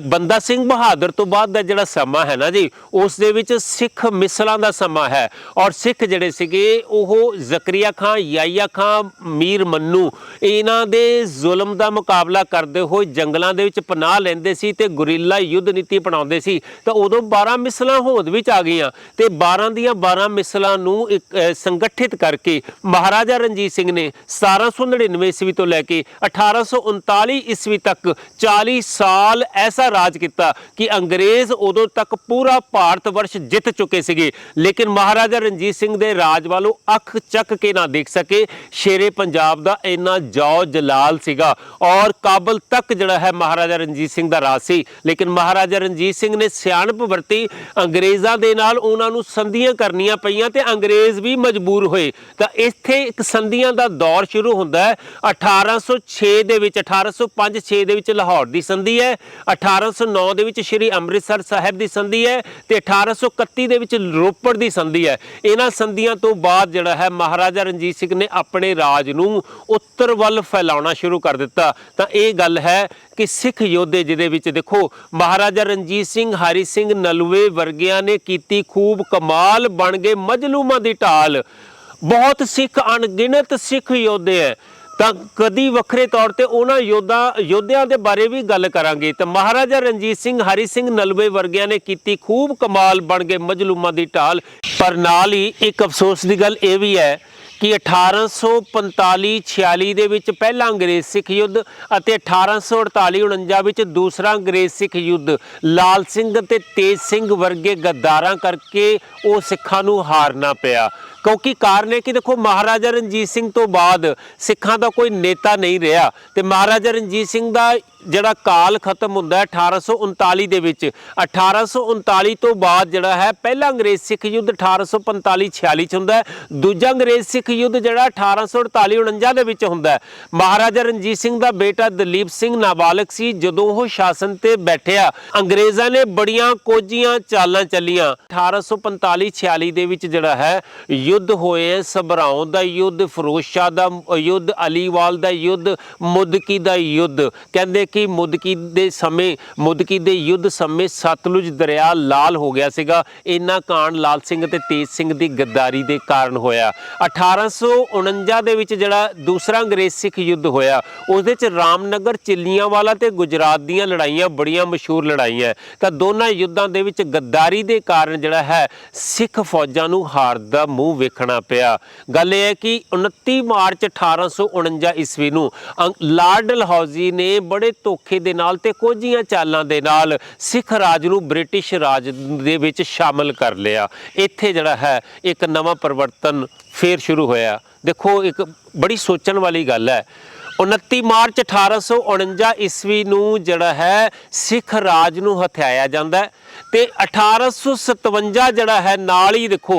[SPEAKER 1] ਬੰਦਾ ਸਿੰਘ ਬਹਾਦਰ ਤੋਂ ਬਾਅਦ ਦਾ ਜਿਹੜਾ ਸਮਾਂ ਹੈ ਨਾ ਜੀ, ਉਸ ਦੇ ਵਿੱਚ ਸਿੱਖ ਮਿਸਲਾਂ ਦਾ ਸਮਾਂ ਹੈ। ਔਰ ਸਿੱਖ ਜਿਹੜੇ ਸੀਗੇ, ਉਹ ਜ਼ਕਰੀਆ ਖਾਨ ਯਾਇਆ ਖਾਨ, ਮੀਰ ਮੰਨੂ, ਇਹਨਾਂ ਦੇ ਜ਼ੁਲਮ ਦਾ ਮੁਕਾਬਲਾ ਕਰਦੇ ਹੋਏ ਜੰਗਲਾਂ ਦੇ ਵਿੱਚ ਪਨਾਹ ਲੈਂਦੇ ਸੀ ਤੇ ਗੁਰੀਲਾ ਯੁੱਧ ਨੀਤੀ ਅਪਣਾਉਂਦੇ ਸੀ। ਤਾਂ ਉਦੋਂ 12 ਮਿਸਲਾਂ ਹੋਂਦ ਵਿੱਚ ਆ ਗਈਆਂ ਤੇ 12 ਦੀਆਂ 12 ਮਿਸਲਾਂ ਨੂੰ ਇੱਕ ਸੰਗਠਿਤ ਕਰਕੇ ਮਹਾਰਾਜਾ ਰਣਜੀਤ ਸਿੰਘ ਨੇ 1799 ਈਸਵੀ ਤੋਂ ਲੈ ਕੇ 1839 ਈਸਵੀ ਤੱਕ 40 ਸਾਲ ਐਸਾ ਰਾਜ ਕੀਤਾ ਕਿ ਅੰਗਰੇਜ਼ ਉਦੋਂ ਤੱਕ ਪੂਰਾ ਭਾਰਤ ਵਰਸ਼ ਜਿੱਤ ਚੁੱਕੇ ਸੀਗੇ। ਲੇਕਿਨ ਮਹਾਰਾਜਾ ਰਣਜੀਤ ਸਿੰਘ ਦੇ ਰਾਜ ਵੱਲੋਂ ਅੱਖ ਚੱਕ ਕੇ ਨਾ ਦੇਖ ਸਕੇ। ਸ਼ੇਰੇ ਪੰਜਾਬ ਦਾ ਇੰਨਾ ਜਾਓ ਜਲਾਲ ਸੀਗਾ ਔਰ ਕਾਬਲ ਤੱਕ ਜਿਹੜਾ ਹੈ ਮਹਾਰਾਜਾ ਰਣਜੀਤ ਸਿੰਘ ਦਾ ਰਾਜ ਸੀ। ਲੇਕਿਨ ਮਹਾਰਾਜਾ ਰਣਜੀਤ ਸਿੰਘ ਨੇ ਸਿਆਣਪ ਵਰਤੀ। ਅੰਗਰੇਜ਼ਾਂ ਦੇ ਨਾਲ ਉਹਨਾਂ ਨੂੰ ਸੰਧੀਆਂ ਕਰਨੀਆਂ ਪਈਆਂ ਤੇ ਅੰਗਰੇਜ਼ ਵੀ ਮਜਬੂਰ ਹੋਏ। ਤਾਂ ਇੱਥੇ ਇੱਕ ਸੰਧੀਆਂ ਦਾ ਦੌਰ ਸ਼ੁਰੂ ਹੁੰਦਾ ਹੈ। 1806 ਦੇ ਵਿੱਚ 1805-6 ਦੇ ਵਿੱਚ ਲਾਹੌਰ ਦੀ ਸੰਧੀ ਹੈ। 1809 ਦੇ ਵਿੱਚ ਸ਼੍ਰੀ ਅੰਮ੍ਰਿਤਸਰ ਸਾਹਿਬ ਦੀ ਸੰਧੀ ਹੈ ਤੇ 1831 ਦੇ ਵਿੱਚ ਰੋਪੜ ਦੀ ਸੰਧੀ ਹੈ। ਇਹਨਾਂ ਸੰਧੀਆਂ ਤੋਂ ਬਾਅਦ ਜਿਹੜਾ ਹੈ, ਮਹਾਰਾਜਾ ਰਣਜੀਤ ਸਿੰਘ ਨੇ ਆਪਣੇ ਰਾਜ ਨੂੰ ਉੱਤਰ ਵੱਲ ਫੈਲਾਉਣਾ ਸ਼ੁਰੂ ਕਰ ਦਿੱਤਾ। ਤਾਂ ਇਹ ਗੱਲ ਹੈ ਕਿ ਸਿੱਖ ਯੋਧੇ ਜਿਹਦੇ ਵਿੱਚ ਦੇਖੋ, ਮਹਾਰਾਜਾ ਰਣਜੀਤ ਸਿੰਘ, ਹਰੀ ਸਿੰਘ ਨਲੂਏ ਵਰਗਿਆਂ ਨੇ ਕੀਤੀ ਖੂਬ ਕਮਾਲ ਬਣ ਗਏ ਮਜਲੂਮਾਂ ਦੀ ਢਾਲ। ਬਹੁਤ ਸਿੱਖ ਅਣਗਿਣਤ ਸਿੱਖ ਯੋਧੇ ਹੈ ਤਾਂ ਕਦੀ ਵੱਖਰੇ ਤੌਰ ਤੇ ਉਹਨਾਂ ਯੋਧਾ, ਯੋਧਿਆਂ ਦੇ ਬਾਰੇ ਵੀ ਗੱਲ ਕਰਾਂਗੇ। ਤਾਂ ਮਹਾਰਾਜਾ ਰਣਜੀਤ ਸਿੰਘ, ਹਰੀ ਸਿੰਘ ਨਲਵੇ ਵਰਗਿਆਂ ਨੇ ਕੀਤੀ ਖੂਬ ਕਮਾਲ ਬਣ ਗਏ ਮਜਲੂਮਾਂ ਦੀ ਢਾਲ। ਪਰ ਨਾਲ ਹੀ ਇੱਕ ਅਫਸੋਸ ਦੀ ਗੱਲ ਇਹ ਵੀ ਹੈ ਕਿ 1845-46 ਦੇ ਵਿੱਚ ਪਹਿਲਾ ਅੰਗਰੇਜ਼ ਸਿੱਖ ਯੁੱਧ ਅਤੇ 1848-49 ਵਿੱਚ ਦੂਸਰਾ ਅੰਗਰੇਜ਼ ਸਿੱਖ ਯੁੱਧ। ਲਾਲ ਸਿੰਘ ਅਤੇ ਤੇਜ ਸਿੰਘ ਵਰਗੇ ਗੱਦਾਰਾਂ ਕਰਕੇ ਉਹ ਸਿੱਖਾਂ ਨੂੰ ਹਾਰਨਾ ਪਿਆ। ਕਿਉਂਕਿ ਕਾਰਨ ਹੈ ਕਿ ਦੇਖੋ, ਮਹਾਰਾਜਾ ਰਣਜੀਤ ਸਿੰਘ ਤੋਂ ਬਾਅਦ ਸਿੱਖਾਂ ਦਾ ਕੋਈ ਨੇਤਾ ਨਹੀਂ ਰਿਹਾ ਤੇ ਮਹਾਰਾਜਾ ਰਣਜੀਤ ਸਿੰਘ ਦਾ ਜਿਹੜਾ ਕਾਲ ਖਤਮ ਹੁੰਦਾ ਹੈ 1839 ਦੇ ਵਿੱਚ। 1839 ਤੋਂ ਬਾਅਦ ਜਿਹੜਾ ਹੈ, ਪਹਿਲਾ ਅੰਗਰੇਜ਼ ਸਿੱਖ ਯੁੱਧ 1845-46 ਚ ਹੁੰਦਾ ਹੈ। ਦੂਜਾ ਅੰਗਰੇਜ਼ ਸਿੱਖ ਯੁੱਧ ਜਿਹੜਾ 1848-49 ਦੇ ਵਿੱਚ ਹੁੰਦਾ ਹੈ। ਮਹਾਰਾਜਾ ਰਣਜੀਤ ਸਿੰਘ ਦਾ ਬੇਟਾ ਦਲੀਪ ਸਿੰਘ ਨਾਬਾਲਗ ਸੀ। ਜਦੋਂ ਉਹ ਸ਼ਾਸਨ ਤੇ ਬੈਠਿਆ, ਅੰਗਰੇਜ਼ਾਂ ਨੇ ਬੜੀਆਂ ਕੋਝੀਆਂ ਚਾਲਾਂ ਚੱਲੀਆਂ। 1845-46 ਦੇ ਵਿੱਚ ਜਿਹੜਾ ਹੈ ਯੁੱਧ ਹੋਏ, ਸਭਰਾਉਂ ਦਾ ਯੁੱਧ ਫਿਰੋਜ਼ ਸ਼ਾਹ ਦਾ ਯੁੱਧ, ਅਲੀਵਾਲ ਦਾ ਯੁੱਧ, ਮੁਦਕੀ ਦਾ ਯੁੱਧ। ਕਹਿੰਦੇ ਕਿ ਮੁਦਕੀ ਦੇ ਸਮੇਂ, ਮੁਦਕੀ ਦੇ ਯੁੱਧ ਸਮੇਂ ਸਤਲੁਜ ਦਰਿਆ ਲਾਲ ਹੋ ਗਿਆ ਸੀਗਾ। ਇੰਨਾ ਕਾਂਡ ਲਾਲ ਸਿੰਘ ਤੇ ਤੇਜ ਸਿੰਘ ਦੀ ਗੱਦਾਰੀ ਦੇ ਕਾਰਨ ਹੋਇਆ। 1849 ਦੇ ਵਿੱਚ ਜਿਹੜਾ ਦੂਸਰਾ ਅੰਗਰੇਜ਼ ਸਿੱਖ ਯੁੱਧ ਹੋਇਆ, ਉਹਦੇ ਚ ਰਾਮਨਗਰ, ਚਿੱਲੀਆਂਵਾਲਾ ਤੇ ਗੁਜਰਾਤ ਦੀਆਂ ਲੜਾਈਆਂ ਬੜੀਆਂ ਮਸ਼ਹੂਰ ਲੜਾਈਆਂ ਤਾਂ ਦੋਨਾਂ ਯੁੱਧਾਂ ਦੇ ਵਿੱਚ ਗੱਦਾਰੀ ਦੇ ਕਾਰਨ ਜਿਹੜਾ ਹੈ, ਸਿੱਖ ਫੌਜਾਂ ਨੂੰ ਹਾਰ ਦਾ ਮੂੰਹ ਵੇਖਣਾ ਪਿਆ। ਗੱਲ ਇਹ ਹੈ ਕਿ 29 ਮਾਰਚ 1849 ਈਸਵੀ ਨੂੰ ਲਾਰਡ ਡਲਹੌਜ਼ੀ ਨੇ ਬੜੇ ਧੋਖੇ ਦੇ ਨਾਲ ਤੇ ਕੋਝੀਆਂ ਚਾਲਾਂ ਦੇ ਨਾਲ ਸਿੱਖ ਰਾਜ ਨੂੰ ਬ੍ਰਿਟਿਸ਼ ਰਾਜ ਦੇ ਵਿੱਚ ਸ਼ਾਮਲ ਕਰ ਲਿਆ। ਇੱਥੇ ਜਿਹੜਾ ਹੈ, ਇੱਕ ਨਵਾਂ ਪਰਿਵਰਤਨ ਫੇਰ ਸ਼ੁਰੂ ਹੋਇਆ। ਦੇਖੋ, ਇੱਕ ਬੜੀ ਸੋਚਣ ਵਾਲੀ ਗੱਲ ਹੈ। 29 ਮਾਰਚ 1849 ਈਸਵੀ ਨੂੰ ਜਿਹੜਾ ਹੈ, ਸਿੱਖ ਰਾਜ ਨੂੰ ਹਥਿਆਇਆ ਜਾਂਦਾ ਹੈ ਤੇ 1857 ਜਿਹੜਾ ਹੈ, ਨਾਲ ਹੀ ਦੇਖੋ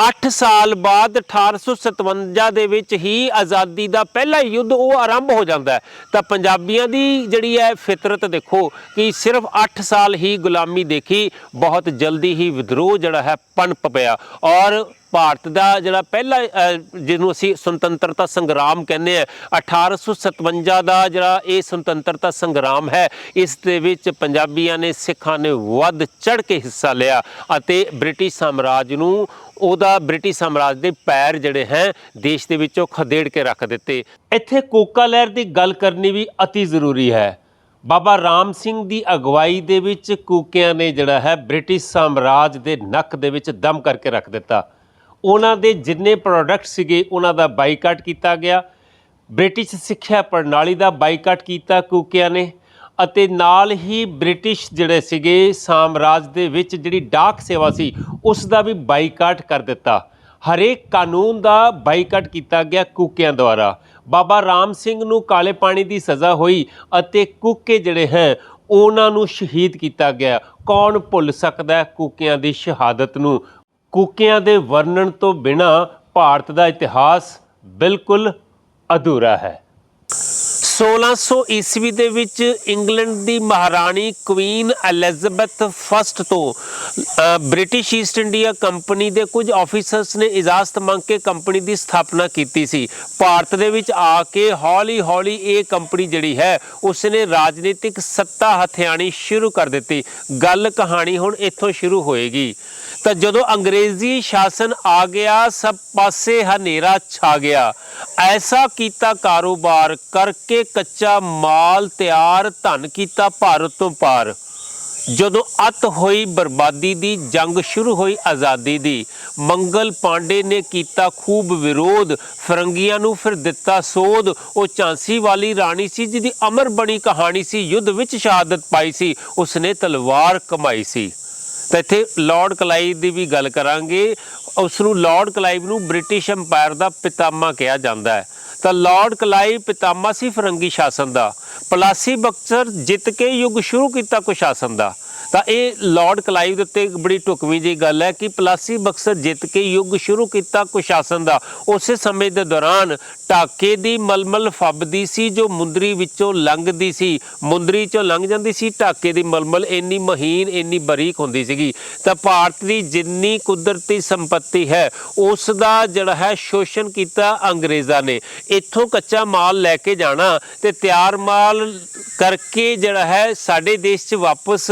[SPEAKER 1] 8 ਸਾਲ ਬਾਅਦ 1857 ਦੇ ਵਿੱਚ ਹੀ ਆਜ਼ਾਦੀ ਦਾ ਪਹਿਲਾ ਯੁੱਧ ਉਹ ਆਰੰਭ ਹੋ ਜਾਂਦਾ ਹੈ। ਤਾਂ ਪੰਜਾਬੀਆਂ ਦੀ ਜਿਹੜੀ ਹੈ ਫਿਤਰਤ ਦੇਖੋ ਕਿ ਸਿਰਫ 8 ਸਾਲ ਹੀ ਗੁਲਾਮੀ ਦੇਖੀ, ਬਹੁਤ ਜਲਦੀ ਹੀ ਵਿਦਰੋਹ ਜਿਹੜਾ ਹੈ ਪਨਪ ਪਿਆ ਔਰ ਭਾਰਤ ਦਾ ਜਿਹੜਾ ਪਹਿਲਾ ਜਿਹਨੂੰ ਅਸੀਂ ਸੁਤੰਤਰਤਾ ਸੰਗਰਾਮ ਕਹਿੰਦੇ ਆ 1857 ਦਾ ਜਿਹੜਾ ਇਹ ਸੁਤੰਤਰਤਾ ਸੰਗਰਾਮ ਹੈ, ਇਸ ਦੇ ਵਿੱਚ ਪੰਜਾਬੀਆਂ ਨੇ ਸਿੱਖਾਂ ਨੇ ਵੱਧ ਚੜ ਕੇ ਹਿੱਸਾ ਲਿਆ ਅਤੇ ਬ੍ਰਿਟਿਸ਼ ਸਾਮਰਾਜ ਨੂੰ ਉਹਦਾ ਬ੍ਰਿਟਿਸ਼ ਸਾਮਰਾਜ ਦੇ ਪੈਰ ਜਿਹੜੇ ਹੈ, ਦੇਸ਼ ਦੇ ਵਿੱਚੋਂ ਖਦੇੜ ਕੇ ਰੱਖ ਦਿੱਤੇ। ਇੱਥੇ ਕੋਕਾ ਲਹਿਰ ਦੀ ਗੱਲ ਕਰਨੀ ਵੀ ਅਤੀ ਜ਼ਰੂਰੀ ਹੈ। ਬਾਬਾ ਰਾਮ ਸਿੰਘ ਦੀ ਅਗਵਾਈ ਦੇ ਵਿੱਚ ਕੂਕਿਆਂ ਨੇ ਜਿਹੜਾ ਹੈ ਬ੍ਰਿਟਿਸ਼ ਸਾਮਰਾਜ ਦੇ ਨੱਕ ਦੇ ਵਿੱਚ ਦਮ ਕਰਕੇ ਰੱਖ ਦਿੱਤਾ। ਉਹਨਾਂ ਦੇ ਜਿੰਨੇ ਪ੍ਰੋਡਕਟ ਸੀਗੇ, ਉਹਨਾਂ ਦਾ ਬਾਈਕਾਟ ਕੀਤਾ ਗਿਆ। ਬ੍ਰਿਟਿਸ਼ ਸਿੱਖਿਆ ਪ੍ਰਣਾਲੀ ਦਾ ਬਾਈਕਾਟ ਕੀਤਾ ਕੂਕਿਆਂ ਨੇ ਅਤੇ ਨਾਲ ਹੀ ਬ੍ਰਿਟਿਸ਼ ਜਿਹੜੇ ਸੀਗੇ, ਸਾਮਰਾਜ ਦੇ ਵਿੱਚ ਜਿਹੜੀ ਡਾਕ ਸੇਵਾ ਸੀ, ਉਸ ਦਾ ਵੀ ਬਾਈਕਾਟ ਕਰ ਦਿੱਤਾ। ਹਰੇਕ ਕਾਨੂੰਨ ਦਾ ਬਾਈਕਾਟ ਕੀਤਾ ਗਿਆ ਕੂਕਿਆਂ ਦੁਆਰਾ। ਬਾਬਾ ਰਾਮ ਸਿੰਘ ਨੂੰ ਕਾਲੇ ਪਾਣੀ ਦੀ ਸਜ਼ਾ ਹੋਈ ਅਤੇ ਕੂਕੇ ਜਿਹੜੇ ਹੈ, ਉਹਨਾਂ ਨੂੰ ਸ਼ਹੀਦ ਕੀਤਾ ਗਿਆ। ਕੌਣ ਭੁੱਲ ਸਕਦਾ ਕੂਕਿਆਂ ਦੀ ਸ਼ਹਾਦਤ ਨੂੰ? ਕੂਕਿਆਂ ਦੇ ਵਰਣਨ ਤੋਂ ਬਿਨਾ ਭਾਰਤ ਦਾ ਇਤਿਹਾਸ ਬਿਲਕੁਲ ਅਧੂਰਾ ਹੈ। 1600 ਈਸਵੀ ਦੇ ਵਿੱਚ ਇੰਗਲੈਂਡ ਦੀ ਮਹਾਰਾਣੀ ਕੁਈਨ ਐਲਿਜ਼ਬeth ਫਸਟ ਤੋਂ ਬ੍ਰਿਟਿਸ਼ ਈਸਟ ਇੰਡੀਆ ਕੰਪਨੀ ਦੇ ਕੁਝ ਆਫੀਸਰਸ ਨੇ ਇਜਾਜ਼ਤ ਮੰਗ ਕੇ ਕੰਪਨੀ ਦੀ ਸਥਾਪਨਾ ਕੀਤੀ ਸੀ। ਭਾਰਤ ਦੇ ਵਿੱਚ ਆ ਕੇ ਹੌਲੀ ਹੌਲੀ ਇਹ ਕੰਪਨੀ ਜਿਹੜੀ ਹੈ, ਉਸਨੇ ਰਾਜਨੀਤਿਕ ਸੱਤਾ ਹਥਿਆਣੀ ਸ਼ੁਰੂ ਕਰ ਦਿੱਤੀ। ਗੱਲ ਕਹਾਣੀ ਹੁਣ ਇੱਥੋਂ ਸ਼ੁਰੂ ਹੋਏਗੀ। ਤਾਂ ਜਦੋਂ ਅੰਗਰੇਜ਼ੀ ਸ਼ਾਸਨ ਆ ਗਿਆ, ਸਭ ਪਾਸੇ ਹਨੇਰਾ ਛਾ ਗਿਆ। ਐਸਾ ਕੀਤਾ ਕਾਰੋਬਾਰ ਕਰਕੇ ਕੱਚਾ ਮਾਲ ਤਿਆਰ, ਧਨ ਕੀਤਾ ਭਾਰਤ ਤੋਂ ਪਾਰ। ਜਦੋਂ ਅਤ ਹੋਈ, ਬਰਬਾਦੀ ਦੀ ਜੰਗ ਸ਼ੁਰੂ ਹੋਈ ਆਜ਼ਾਦੀ ਦੀ। ਮੰਗਲ ਪਾਂਡੇ ਨੇ ਕੀਤਾ ਖੂਬ ਵਿਰੋਧ, ਫਰੰਗੀਆਂ ਨੂੰ ਫਿਰ ਦਿੱਤਾ ਸੋਧ। ਉਹ ਝਾਂਸੀ ਵਾਲੀ ਰਾਣੀ ਸੀ, ਜਿਹਦੀ ਅਮਰ ਬਣੀ ਕਹਾਣੀ ਸੀ, ਯੁੱਧ ਵਿੱਚ ਸ਼ਹਾਦਤ ਪਾਈ ਸੀ। ਉਸਨੇ ਤਲਵਾਰ ਕਮਾਈ ਸੀ। ਤਾਂ ਇੱਥੇ ਲਾਰਡ ਕਲਾਈਵ ਦੀ ਵੀ ਗੱਲ ਕਰਾਂਗੇ। ਉਸ ਨੂੰ ਲਾਰਡ ਕਲਾਈਵ ਨੂੰ ਬ੍ਰਿਟਿਸ਼ ਐਮਪਾਇਰ ਦਾ ਪਿਤਾਮਾ ਕਿਹਾ ਜਾਂਦਾ ਹੈ। ਤਾਂ ਲਾਰਡ ਕਲਾਈਵ ਪਿਤਾਮਾ ਸੀ ਫਰੰਗੀ ਸ਼ਾਸਨ ਦਾ। ਪਲਾਸੀ ਬਕਸਰ ਜਿੱਤ ਕੇ ਯੁੱਗ ਸ਼ੁਰੂ ਕੀਤਾ ਕੁਸ਼ਾਸਨ ਦਾ। ਤਾਂ ਇਹ ਲਾਰਡ ਕਲਾਈਵ ਦੇ ਉੱਤੇ ਬੜੀ ਢੁਕਵੀਂ ਜੀ ਗੱਲ ਹੈ ਕਿ ਪਲਾਸੀ ਬਕਸਰ ਜਿੱਤ ਕੇ ਯੁੱਗ ਸ਼ੁਰੂ ਕੀਤਾ ਕੁਸ਼ਾਸਨ ਦਾ। ਉਸੇ ਸਮੇਂ ਦੇ ਦੌਰਾਨ ਢਾਕੇ ਦੀ ਮਲਮਲ ਫੱਬਦੀ ਸੀ, ਜੋ ਮੁੰਦਰੀ ਵਿੱਚੋਂ ਲੰਘਦੀ ਸੀ। ਮੁੰਦਰੀ ਚੋਂ ਲੰਘ ਜਾਂਦੀ ਸੀ ਢਾਕੇ ਦੀ ਮਲਮਲ ਇੰਨੀ ਮਹੀਨ, ਇੰਨੀ ਬਰੀਕ ਹੁੰਦੀ ਸੀਗੀ। ਤਾਂ ਭਾਰਤ ਦੀ ਜਿੰਨੀ ਕੁਦਰਤੀ ਸੰਪਤੀ ਹੈ, ਉਸ ਦਾ ਜਿਹੜਾ ਹੈ ਸ਼ੋਸ਼ਣ ਕੀਤਾ ਅੰਗਰੇਜ਼ਾਂ ਨੇ। ਇੱਥੋਂ ਕੱਚਾ ਮਾਲ ਲੈ ਕੇ ਜਾਣਾ ਤੇ ਤਿਆਰ ਮਾਲ ਕਰਕੇ ਜਿਹੜਾ ਹੈ ਸਾਡੇ ਦੇਸ਼ 'ਚ ਵਾਪਸ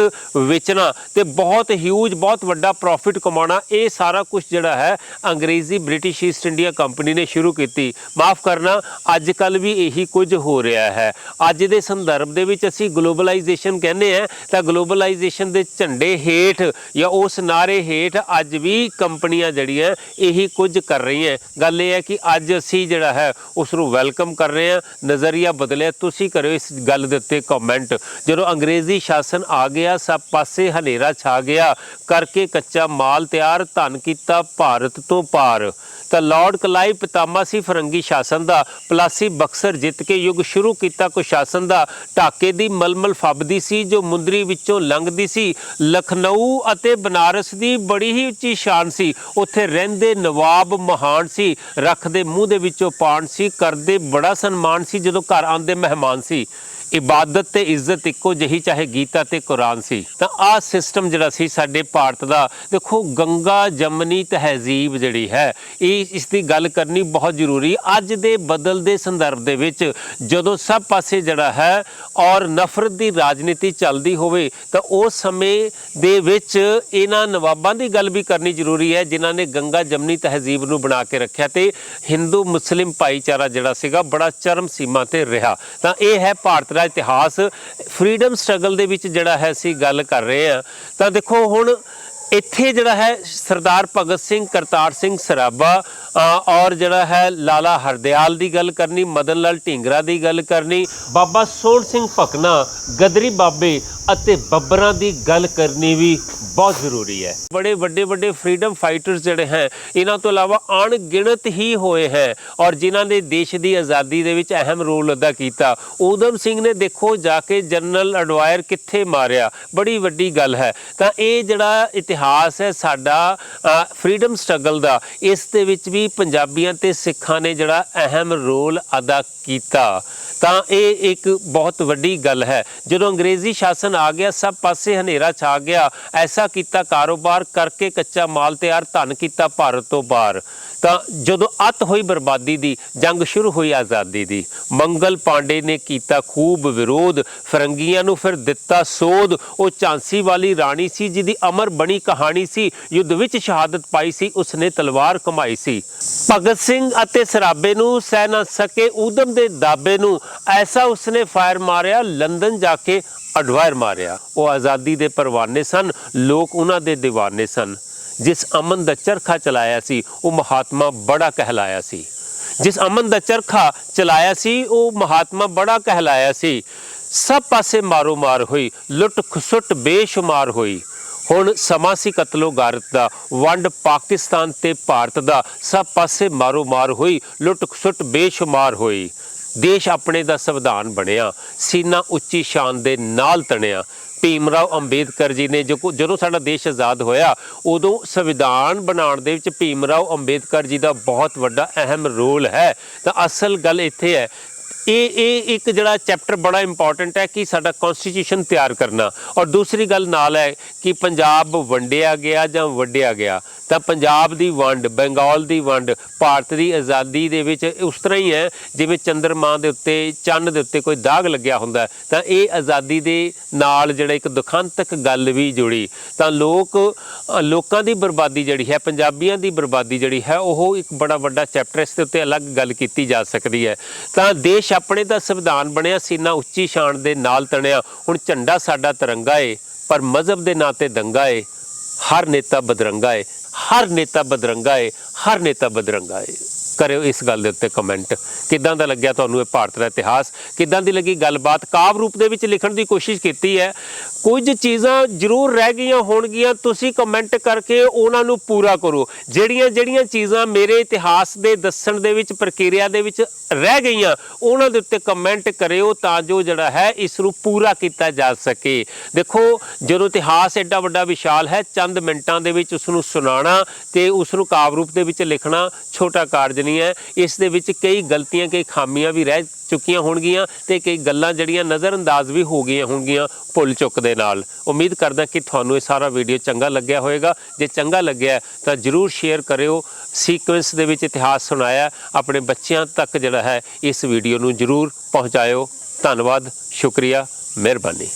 [SPEAKER 1] ਵੇਚਣਾ ਤੇ ਬਹੁਤ ਹਿਊਜ ਬਹੁਤ ਵੱਡਾ ਪ੍ਰੋਫਿਟ ਕਮਾਉਣਾ, ਇਹ ਸਾਰਾ ਕੁਝ ਜਿਹੜਾ ਹੈ ਅੰਗਰੇਜ਼ੀ ਬ੍ਰਿਟਿਸ਼ ਈਸਟ ਇੰਡੀਆ ਕੰਪਨੀ ਨੇ ਸ਼ੁਰੂ ਕੀਤੀ। ਮਾਫ ਕਰਨਾ ਅੱਜ ਕੱਲ ਵੀ ਇਹੀ ਕੁਝ ਹੋ ਰਿਹਾ ਹੈ। ਅੱਜ ਦੇ ਸੰਦਰਭ ਦੇ ਵਿੱਚ ਅਸੀਂ ਗਲੋਬਲਾਈਜੇਸ਼ਨ ਕਹਿੰਦੇ ਆ ਤਾਂ ਗਲੋਬਲਾਈਜੇਸ਼ਨ ਦੇ ਝੰਡੇ ਹੇਠ ਜਾਂ ਉਸ ਨਾਰੇ ਹੇਠ ਅੱਜ ਵੀ ਕੰਪਨੀਆਂ ਜਿਹੜੀਆਂ ਇਹੀ ਕੁਝ ਕਰ ਰਹੀਆਂ। ਗੱਲ ਇਹ ਹੈ ਕਿ ਅੱਜ ਅਸੀਂ ਜਿਹੜਾ ਹੈ ਉਸ ਨੂੰ ਵੈਲਕਮ ਕਰ ਰਹੇ ਹਾਂ। ਨਜ਼ਰੀਆ ਬਦਲਿਆ। ਤੁਸੀਂ ਕਰਿਓ ਇਸ ਗੱਲ ਦੇ ਉੱਤੇ ਕਮੈਂਟ ਜਦੋਂ ਅੰਗਰੇਜ਼ੀ ਸ਼ਾਸਨ ਆ ਗਿਆ, ਸਭ ਪਾਸੇ ਹਨੇਰਾ ਛਾ ਗਿਆ। ਕਰਕੇ ਕੱਚਾ ਮਾਲ ਤਿਆਰ, ਧਨ ਕੀਤਾ ਭਾਰਤ ਤੋਂ ਪਾਰ। ਤਾਂ ਲਾਰਡ ਕਲਾਈ ਪਿਤਾਮਾ ਸੀ ਫਰੰਗੀ ਸ਼ਾਸਨ ਦਾ। ਪਲਾਸੀ ਬਕਸਰ ਜਿੱਤ ਕੇ ਯੁੱਗ ਸ਼ੁਰੂ ਕੀਤਾ ਕੁਸ਼ਾਸਨ ਦਾ। ਢਾਕੇ ਦੀ ਮਲਮਲ ਫੱਬਦੀ ਸੀ, ਜੋ ਮੁੰਦਰੀ ਵਿੱਚੋਂ ਲੰਘਦੀ ਸੀ। ਲਖਨਊ ਅਤੇ ਬਨਾਰਸ ਦੀ ਬੜੀ ਹੀ ਉੱਚੀ ਸ਼ਾਨ ਸੀ। ਉੱਥੇ ਰਹਿੰਦੇ ਨਵਾਬ ਮਹਾਨ ਸੀ। ਰੱਖਦੇ ਮੂੰਹ ਦੇ ਵਿੱਚੋਂ ਪਾਣ ਸੀ। ਕਰਦੇ ਬੜਾ ਸਨਮਾਨ ਸੀ ਜਦੋਂ ਘਰ ਆਉਂਦੇ ਮਹਿਮਾਨ ਸੀ। ਇਬਾਦਤ ਤੇ ਇੱਜ਼ਤ ਇੱਕੋ ਜਿਹੀ, ਚਾਹੇ ਗੀਤਾ ਤੇ ਕੁਰਾਨ ਸੀ। ਤਾਂ ਆਹ ਸਿਸਟਮ ਜਿਹੜਾ ਸੀ ਸਾਡੇ ਭਾਰਤ ਦਾ, ਦੇਖੋ ਗੰਗਾ, ਜਮਨੀ ਤਹਿਜ਼ੀਬ ਜਿਹੜੀ ਹੈ, ਇਹ ਇਸ ਦੀ ਗੱਲ ਕਰਨੀ ਬਹੁਤ ਜ਼ਰੂਰੀ। ਅੱਜ ਦੇ ਬਦਲਦੇ ਸੰਦਰਭ ਦੇ ਵਿੱਚ ਜਦੋਂ ਸਭ ਪਾਸੇ ਜਿਹੜਾ ਹੈ ਔਰ ਨਫ਼ਰਤ ਦੀ ਰਾਜਨੀਤੀ ਚੱਲਦੀ ਹੋਵੇ, ਤਾਂ ਉਸ ਸਮੇਂ ਦੇ ਵਿੱਚ ਇਹਨਾਂ ਨਵਾਬਾਂ ਦੀ ਗੱਲ ਵੀ ਕਰਨੀ ਜ਼ਰੂਰੀ ਹੈ, ਜਿਨ੍ਹਾਂ ਨੇ ਗੰਗਾ, ਜਮਨੀ ਤਹਿਜ਼ੀਬ ਨੂੰ ਬਣਾ ਕੇ ਰੱਖਿਆ ਤੇ ਹਿੰਦੂ, ਮੁਸਲਿਮ ਭਾਈਚਾਰਾ ਜਿਹੜਾ ਸੀਗਾ, ਬੜਾ ਚਰਮ ਸੀਮਾ ਤੇ ਰਿਹਾ। ਤਾਂ ਇਹ ਹੈ ਭਾਰਤ ਦਾ ਇਤਿਹਾਸ ਫਰੀडम ਸਟਰਗਲ ਦੇ ਵਿੱਚ ਜਿਹੜਾ ਹੈ ਅਸੀਂ ਗੱਲ ਕਰ ਰਹੇ ਹਾਂ। ਤਾਂ ਦੇਖੋ ਹੁਣ ਇੱਥੇ ਜਿਹੜਾ ਹੈ ਸਰਦਾਰ ਭਗਤ ਸਿੰਘ ਕਰਤਾਰ ਸਿੰਘ ਸਰਾਭਾ ਔਰ ਜਿਹੜਾ ਹੈ ਲਾਲਾ ਹਰਦਿਆਲ ਦੀ ਗੱਲ ਕਰਨੀ, ਮਦਨ ਲਾਲ ਢੀਂਗਰਾ ਦੀ ਗੱਲ ਕਰਨੀ, ਬਾਬਾ ਸੋਹਣ ਸਿੰਘ ਭਕਨਾ, ਗਦਰੀ ਬਾਬੇ ਅਤੇ ਬੱਬਰਾਂ ਦੀ ਗੱਲ ਕਰਨੀ ਵੀ ਬਹੁਤ ਜ਼ਰੂਰੀ ਹੈ। ਬੜੇ ਵੱਡੇ ਵੱਡੇ ਫਰੀडम ਫਾਈਟਰਸ ਜਿਹੜੇ ਹੈ, ਇਹਨਾਂ ਤੋਂ ਇਲਾਵਾ ਅਣਗਿਣਤ ਹੀ ਹੋਏ ਹੈ ਔਰ ਜਿਨ੍ਹਾਂ ਨੇ ਦੇਸ਼ ਦੀ ਆਜ਼ਾਦੀ ਦੇ ਵਿੱਚ ਅਹਿਮ ਰੋਲ ਅਦਾ ਕੀਤਾ। ਊਧਮ ਸਿੰਘ ਨੇ ਦੇਖੋ ਜਾ ਕੇ ਜਨਰਲ ਅਡਵਾਇਰ ਕਿੱਥੇ ਮਾਰਿਆ? ਬੜੀ ਵੱਡੀ ਗੱਲ ਹੈ। ਤਾਂ ਇਹ ਜਿਹੜਾ ਇਤਿਹਾਸ ਇਤਿਹਾਸ ਹੈ ਸਾਡਾ ਫਰੀडम ਸਟਰਗਲ ਦਾ। ਇਸ ਦੇ ਵਿੱਚ ਵੀ ਪੰਜਾਬੀਆਂ ਤੇ ਸਿੱਖਾਂ ਨੇ ਜਿਹੜਾ ਅਹਿਮ ਰੋਲ ਅਦਾ ਕੀਤਾ। ਤਾਂ ਇਹ ਇੱਕ ਬਹੁਤ ਵੱਡੀ ਗੱਲ ਹੈ। ਜਦੋਂ ਅੰਗਰੇਜ਼ੀ ਸ਼ਾਸਨ ਆ ਗਿਆ, ਸਭ ਪਾਸੇ ਹਨੇਰਾ ਛਾ ਗਿਆ। ਐਸਾ ਕੀਤਾ, ਕਾਰੋਬਾਰ ਕਰਕੇ ਕੱਚਾ ਮਾਲ ਤਿਆਰ ਧਨ ਕੀਤਾ ਭਾਰਤ ਤੋਂ ਬਾਹਰ। ਤਾਂ ਜਦੋਂ ਅੱਤ ਹੋਈ ਬਰਬਾਦੀ ਦੀ, ਜੰਗ ਸ਼ੁਰੂ ਹੋਈ ਆਜ਼ਾਦੀ ਦੀ, ਮੰਗਲ ਪਾਂਡੇ ਨੇ ਕੀਤਾ ਖੂਬ ਵਿਰੋਧ। ਫਰੰਗੀਆਂ ਨੂੰ ਫਿਰ ਦਿੱਤਾ ਸੋਧ। ਉਹ ਝਾਂਸੀ ਵਾਲੀ ਰਾਣੀ ਸੀ, ਜਿਹਦੀ ਅਮਰ ਬਣੀ ਕਹਾਣੀ ਸੀ, ਯੁੱਧ ਵਿੱਚ ਸ਼ਹਾਦਤ ਪਾਈ ਸੀ, ਉਸਨੇ ਤਲਵਾਰ ਕਮਾਈ ਸੀ। ਭਗਤ ਸਿੰਘ ਅਤੇ ਸਰਾਬੇ ਨੂੰ ਸਹਿ ਨਾ ਸਕੇ ਊਧਮ ਦੇ ਦਾਬੇ ਨੂੰ, ਐਸਾ ਉਸਨੇ ਫਾਇਰ ਮਾਰਿਆ ਲੰਡਨ ਜਾ ਕੇ ਅਡਵਾਇਰ ਮਾਰਿਆ। ਉਹ ਆਜ਼ਾਦੀ ਦੇ ਪਰਵਾਨੇ ਸਨ, ਲੋਕ ਉਹਨਾਂ ਦੇ دیਵਾਨੇ ਸਨ। ਜਿਸ ਅਮਨ ਦਾ ਚਰਖਾ ਚਲਾਇਆ ਸੀ, ਉਹ ਮਹਾਤਮਾ ਬੜਾ ਕਹਿਲਾਇਆ ਸੀ। ਜਿਸ ਅਮਨ ਦਾ ਚਰਖਾ ਚਲਾਇਆ ਸੀ, ਉਹ ਮਹਾਤਮਾ ਬੜਾ ਕਹਿਲਾਇਆ ਸੀ। ਸਭ ਪਾਸੇ ਮਾਰੋ ਮਾਰ ਹੋਈ ਲੁੱਟ ਖਸੁੱਟ ਬੇਸ਼ੁਮਾਰ ਹੋਈ। ਹੁਣ ਸਮਾਂ ਸੀ ਕਤਲੋ ਗਾਰਤ ਦਾ। ਵੰਡ ਪਾਕਿਸਤਾਨ ਤੇ ਭਾਰਤ ਦਾ। ਸਭ ਪਾਸੇ ਮਾਰੋ ਮਾਰ ਹੋਈ ਲੁੱਟ ਖਸੁੱਟ ਬੇਸ਼ੁਮਾਰ ਹੋਈ। ਦੇਸ਼ ਆਪਣੇ ਦਾ ਸੰਵਿਧਾਨ ਬਣਿਆ। ਸੀਨਾ ਉੱਚੀ ਸ਼ਾਨ ਦੇ ਨਾਲ ਤਣਿਆ। ਭੀਮ ਰਾਓ ਅੰਬੇਦਕਰ ਜੀ ਨੇ ਜੋ ਜਦੋਂ ਸਾਡਾ ਦੇਸ਼ ਆਜ਼ਾਦ ਹੋਇਆ, ਉਦੋਂ ਸੰਵਿਧਾਨ ਬਣਾਉਣ ਦੇ ਵਿੱਚ ਭੀਮ ਰਾਓ ਅੰਬੇਦਕਰ ਜੀ ਦਾ ਬਹੁਤ ਵੱਡਾ ਅਹਿਮ ਰੋਲ ਹੈ। ਤਾਂ ਅਸਲ ਗੱਲ ਇੱਥੇ ਹੈ ਇਹ ਇਹ ਇੱਕ ਜਿਹੜਾ ਚੈਪਟਰ ਬੜਾ ਇੰਪੋਰਟੈਂਟ ਹੈ ਕਿ ਸਾਡਾ ਕਨਸਟੀਟਿਊਸ਼ਨ ਤਿਆਰ ਕਰਨਾ। ਔਰ ਦੂਸਰੀ ਗੱਲ ਨਾਲ ਹੈ ਕਿ ਪੰਜਾਬ ਵੰਡਿਆ ਗਿਆ ਜਾਂ ਵੱਡਿਆ ਗਿਆ, ਤਾਂ ਪੰਜਾਬ ਦੀ ਵੰਡ, ਬੰਗਾਲ ਦੀ ਵੰਡ, ਭਾਰਤ ਦੀ ਆਜ਼ਾਦੀ ਦੇ ਵਿੱਚ ਉਸ ਤਰ੍ਹਾਂ ਹੀ ਹੈ, ਜਿਵੇਂ ਚੰਦਰਮਾ ਦੇ ਉੱਤੇ, ਚੰਨ ਦੇ ਉੱਤੇ ਕੋਈ ਦਾਗ ਲੱਗਿਆ ਹੁੰਦਾ ਤਾਂ ਇਹ ਆਜ਼ਾਦੀ ਦੇ ਨਾਲ ਜਿਹੜਾ ਇੱਕ ਦੁਖਾਂਤਕ ਗੱਲ ਵੀ ਜੁੜੀ। ਤਾਂ ਲੋਕ ਲੋਕਾਂ ਦੀ ਬਰਬਾਦੀ ਜਿਹੜੀ ਹੈ, ਪੰਜਾਬੀਆਂ ਦੀ ਬਰਬਾਦੀ ਜਿਹੜੀ ਹੈ, ਉਹ ਇੱਕ ਬੜਾ ਵੱਡਾ ਚੈਪਟਰ ਇਸ ਦੇ ਉੱਤੇ ਅਲੱਗ ਗੱਲ ਕੀਤੀ ਜਾ ਸਕਦੀ ਹੈ। ਤਾਂ ਦੇਸ਼ ਆਪਣੇ ਦਾ ਸੰਵਿਧਾਨ ਬਣਿਆ ਸੀਨਾ ਉੱਚੀ ਸ਼ਾਨ ਦੇ ਨਾਲ ਤਣਿਆ। ਹੁਣ ਝੰਡਾ ਸਾਡਾ ਤਿਰੰਗਾ ਏ, ਪਰ ਮਜ਼ਹਬ ਦੇ ਨਾਂ ਤੇ ਦੰਗਾ ਏ। ਹਰ ਨੇਤਾ ਬਦਰੰਗਾ ਏ, ਹਰ ਨੇਤਾ ਬਦਰੰਗਾ ਏ, ਹਰ ਨੇਤਾ ਬਦਰੰਗਾ ਏ। ਕਰਿਓ ਇਸ ਗੱਲ ਦੇ ਉੱਤੇ ਕਮੈਂਟ ਕਿੱਦਾਂ ਦਾ ਲੱਗਿਆ ਤੁਹਾਨੂੰ ਇਹ ਭਾਰਤ ਦਾ ਇਤਿਹਾਸ? ਕਿੱਦਾਂ ਦੀ ਲੱਗੀ ਗੱਲਬਾਤ? ਕਾਵ ਰੂਪ ਦੇ ਵਿੱਚ ਲਿਖਣ ਦੀ ਕੋਸ਼ਿਸ਼ ਕੀਤੀ ਹੈ। ਕੁਝ ਚੀਜ਼ਾਂ ਜ਼ਰੂਰ ਰਹਿ ਗਈਆਂ ਹੋਣਗੀਆਂ, ਤੁਸੀਂ ਕਮੈਂਟ ਕਰਕੇ ਉਹਨਾਂ ਨੂੰ ਪੂਰਾ ਕਰੋ। ਜਿਹੜੀਆਂ ਜਿਹੜੀਆਂ ਚੀਜ਼ਾਂ ਮੇਰੇ ਇਤਿਹਾਸ ਦੇ ਦੱਸਣ ਦੇ ਵਿੱਚ, ਪ੍ਰਕਿਰਿਆ ਦੇ ਵਿੱਚ ਰਹਿ ਗਈਆਂ, ਉਹਨਾਂ ਦੇ ਉੱਤੇ ਕਮੈਂਟ ਕਰਿਓ ਤਾਂ ਜੋ ਜਿਹੜਾ ਹੈ, ਇਸ ਨੂੰ ਪੂਰਾ ਕੀਤਾ ਜਾ ਸਕੇ। ਦੇਖੋ, ਜਦੋਂ ਇਤਿਹਾਸ ਐਡਾ ਵੱਡਾ ਵਿਸ਼ਾਲ ਹੈ, ਚੰਦ ਮਿੰਟਾਂ ਦੇ ਵਿੱਚ ਉਸ ਨੂੰ ਸੁਣਾਉਣਾ ਤੇ ਉਸ ਨੂੰ ਕਾਵ ਰੂਪ ਦੇ ਵਿੱਚ ਲਿਖਣਾ ਛੋਟਾ ਕਾਰਜ ਨਹੀਂ ਹੈ। ਇਸ ਦੇ ਵਿੱਚ ਕਈ ਗਲਤੀਆਂ, ਕਈ ਖਾਮੀਆਂ ਵੀ ਰਹਿ ਚੁੱਕੀਆਂ ਹੋਣਗੀਆਂ ਤੇ ਕਈ ਗੱਲਾਂ ਜਿਹੜੀਆਂ ਨਜ਼ਰ ਅੰਦਾਜ਼ ਵੀ ਹੋ ਗਈਆਂ ਹੋਣਗੀਆਂ ਭੁੱਲ ਚੁੱਕ ਦੇ ਨਾਲ। ਉਮੀਦ ਕਰਦਾ ਕਿ ਤੁਹਾਨੂੰ ਇਹ ਸਾਰਾ ਵੀਡੀਓ ਚੰਗਾ ਲੱਗਿਆ ਹੋਵੇਗਾ। ਜੇ ਚੰਗਾ ਲੱਗਿਆ ਤਾਂ ਜਰੂਰ ਸ਼ੇਅਰ ਕਰਿਓ। ਸੀਕੁਐਂਸ ਦੇ ਵਿੱਚ ਇਤਿਹਾਸ ਸੁਣਾਇਆ ਆਪਣੇ ਬੱਚਿਆਂ ਤੱਕ ਜਿਹੜਾ ਹੈ, ਇਸ ਵੀਡੀਓ ਨੂੰ ਜਰੂਰ ਪਹੁੰਚਾਇਓ। ਧੰਨਵਾਦ, ਸ਼ੁਕਰੀਆ, ਮਿਹਰਬਾਨੀ।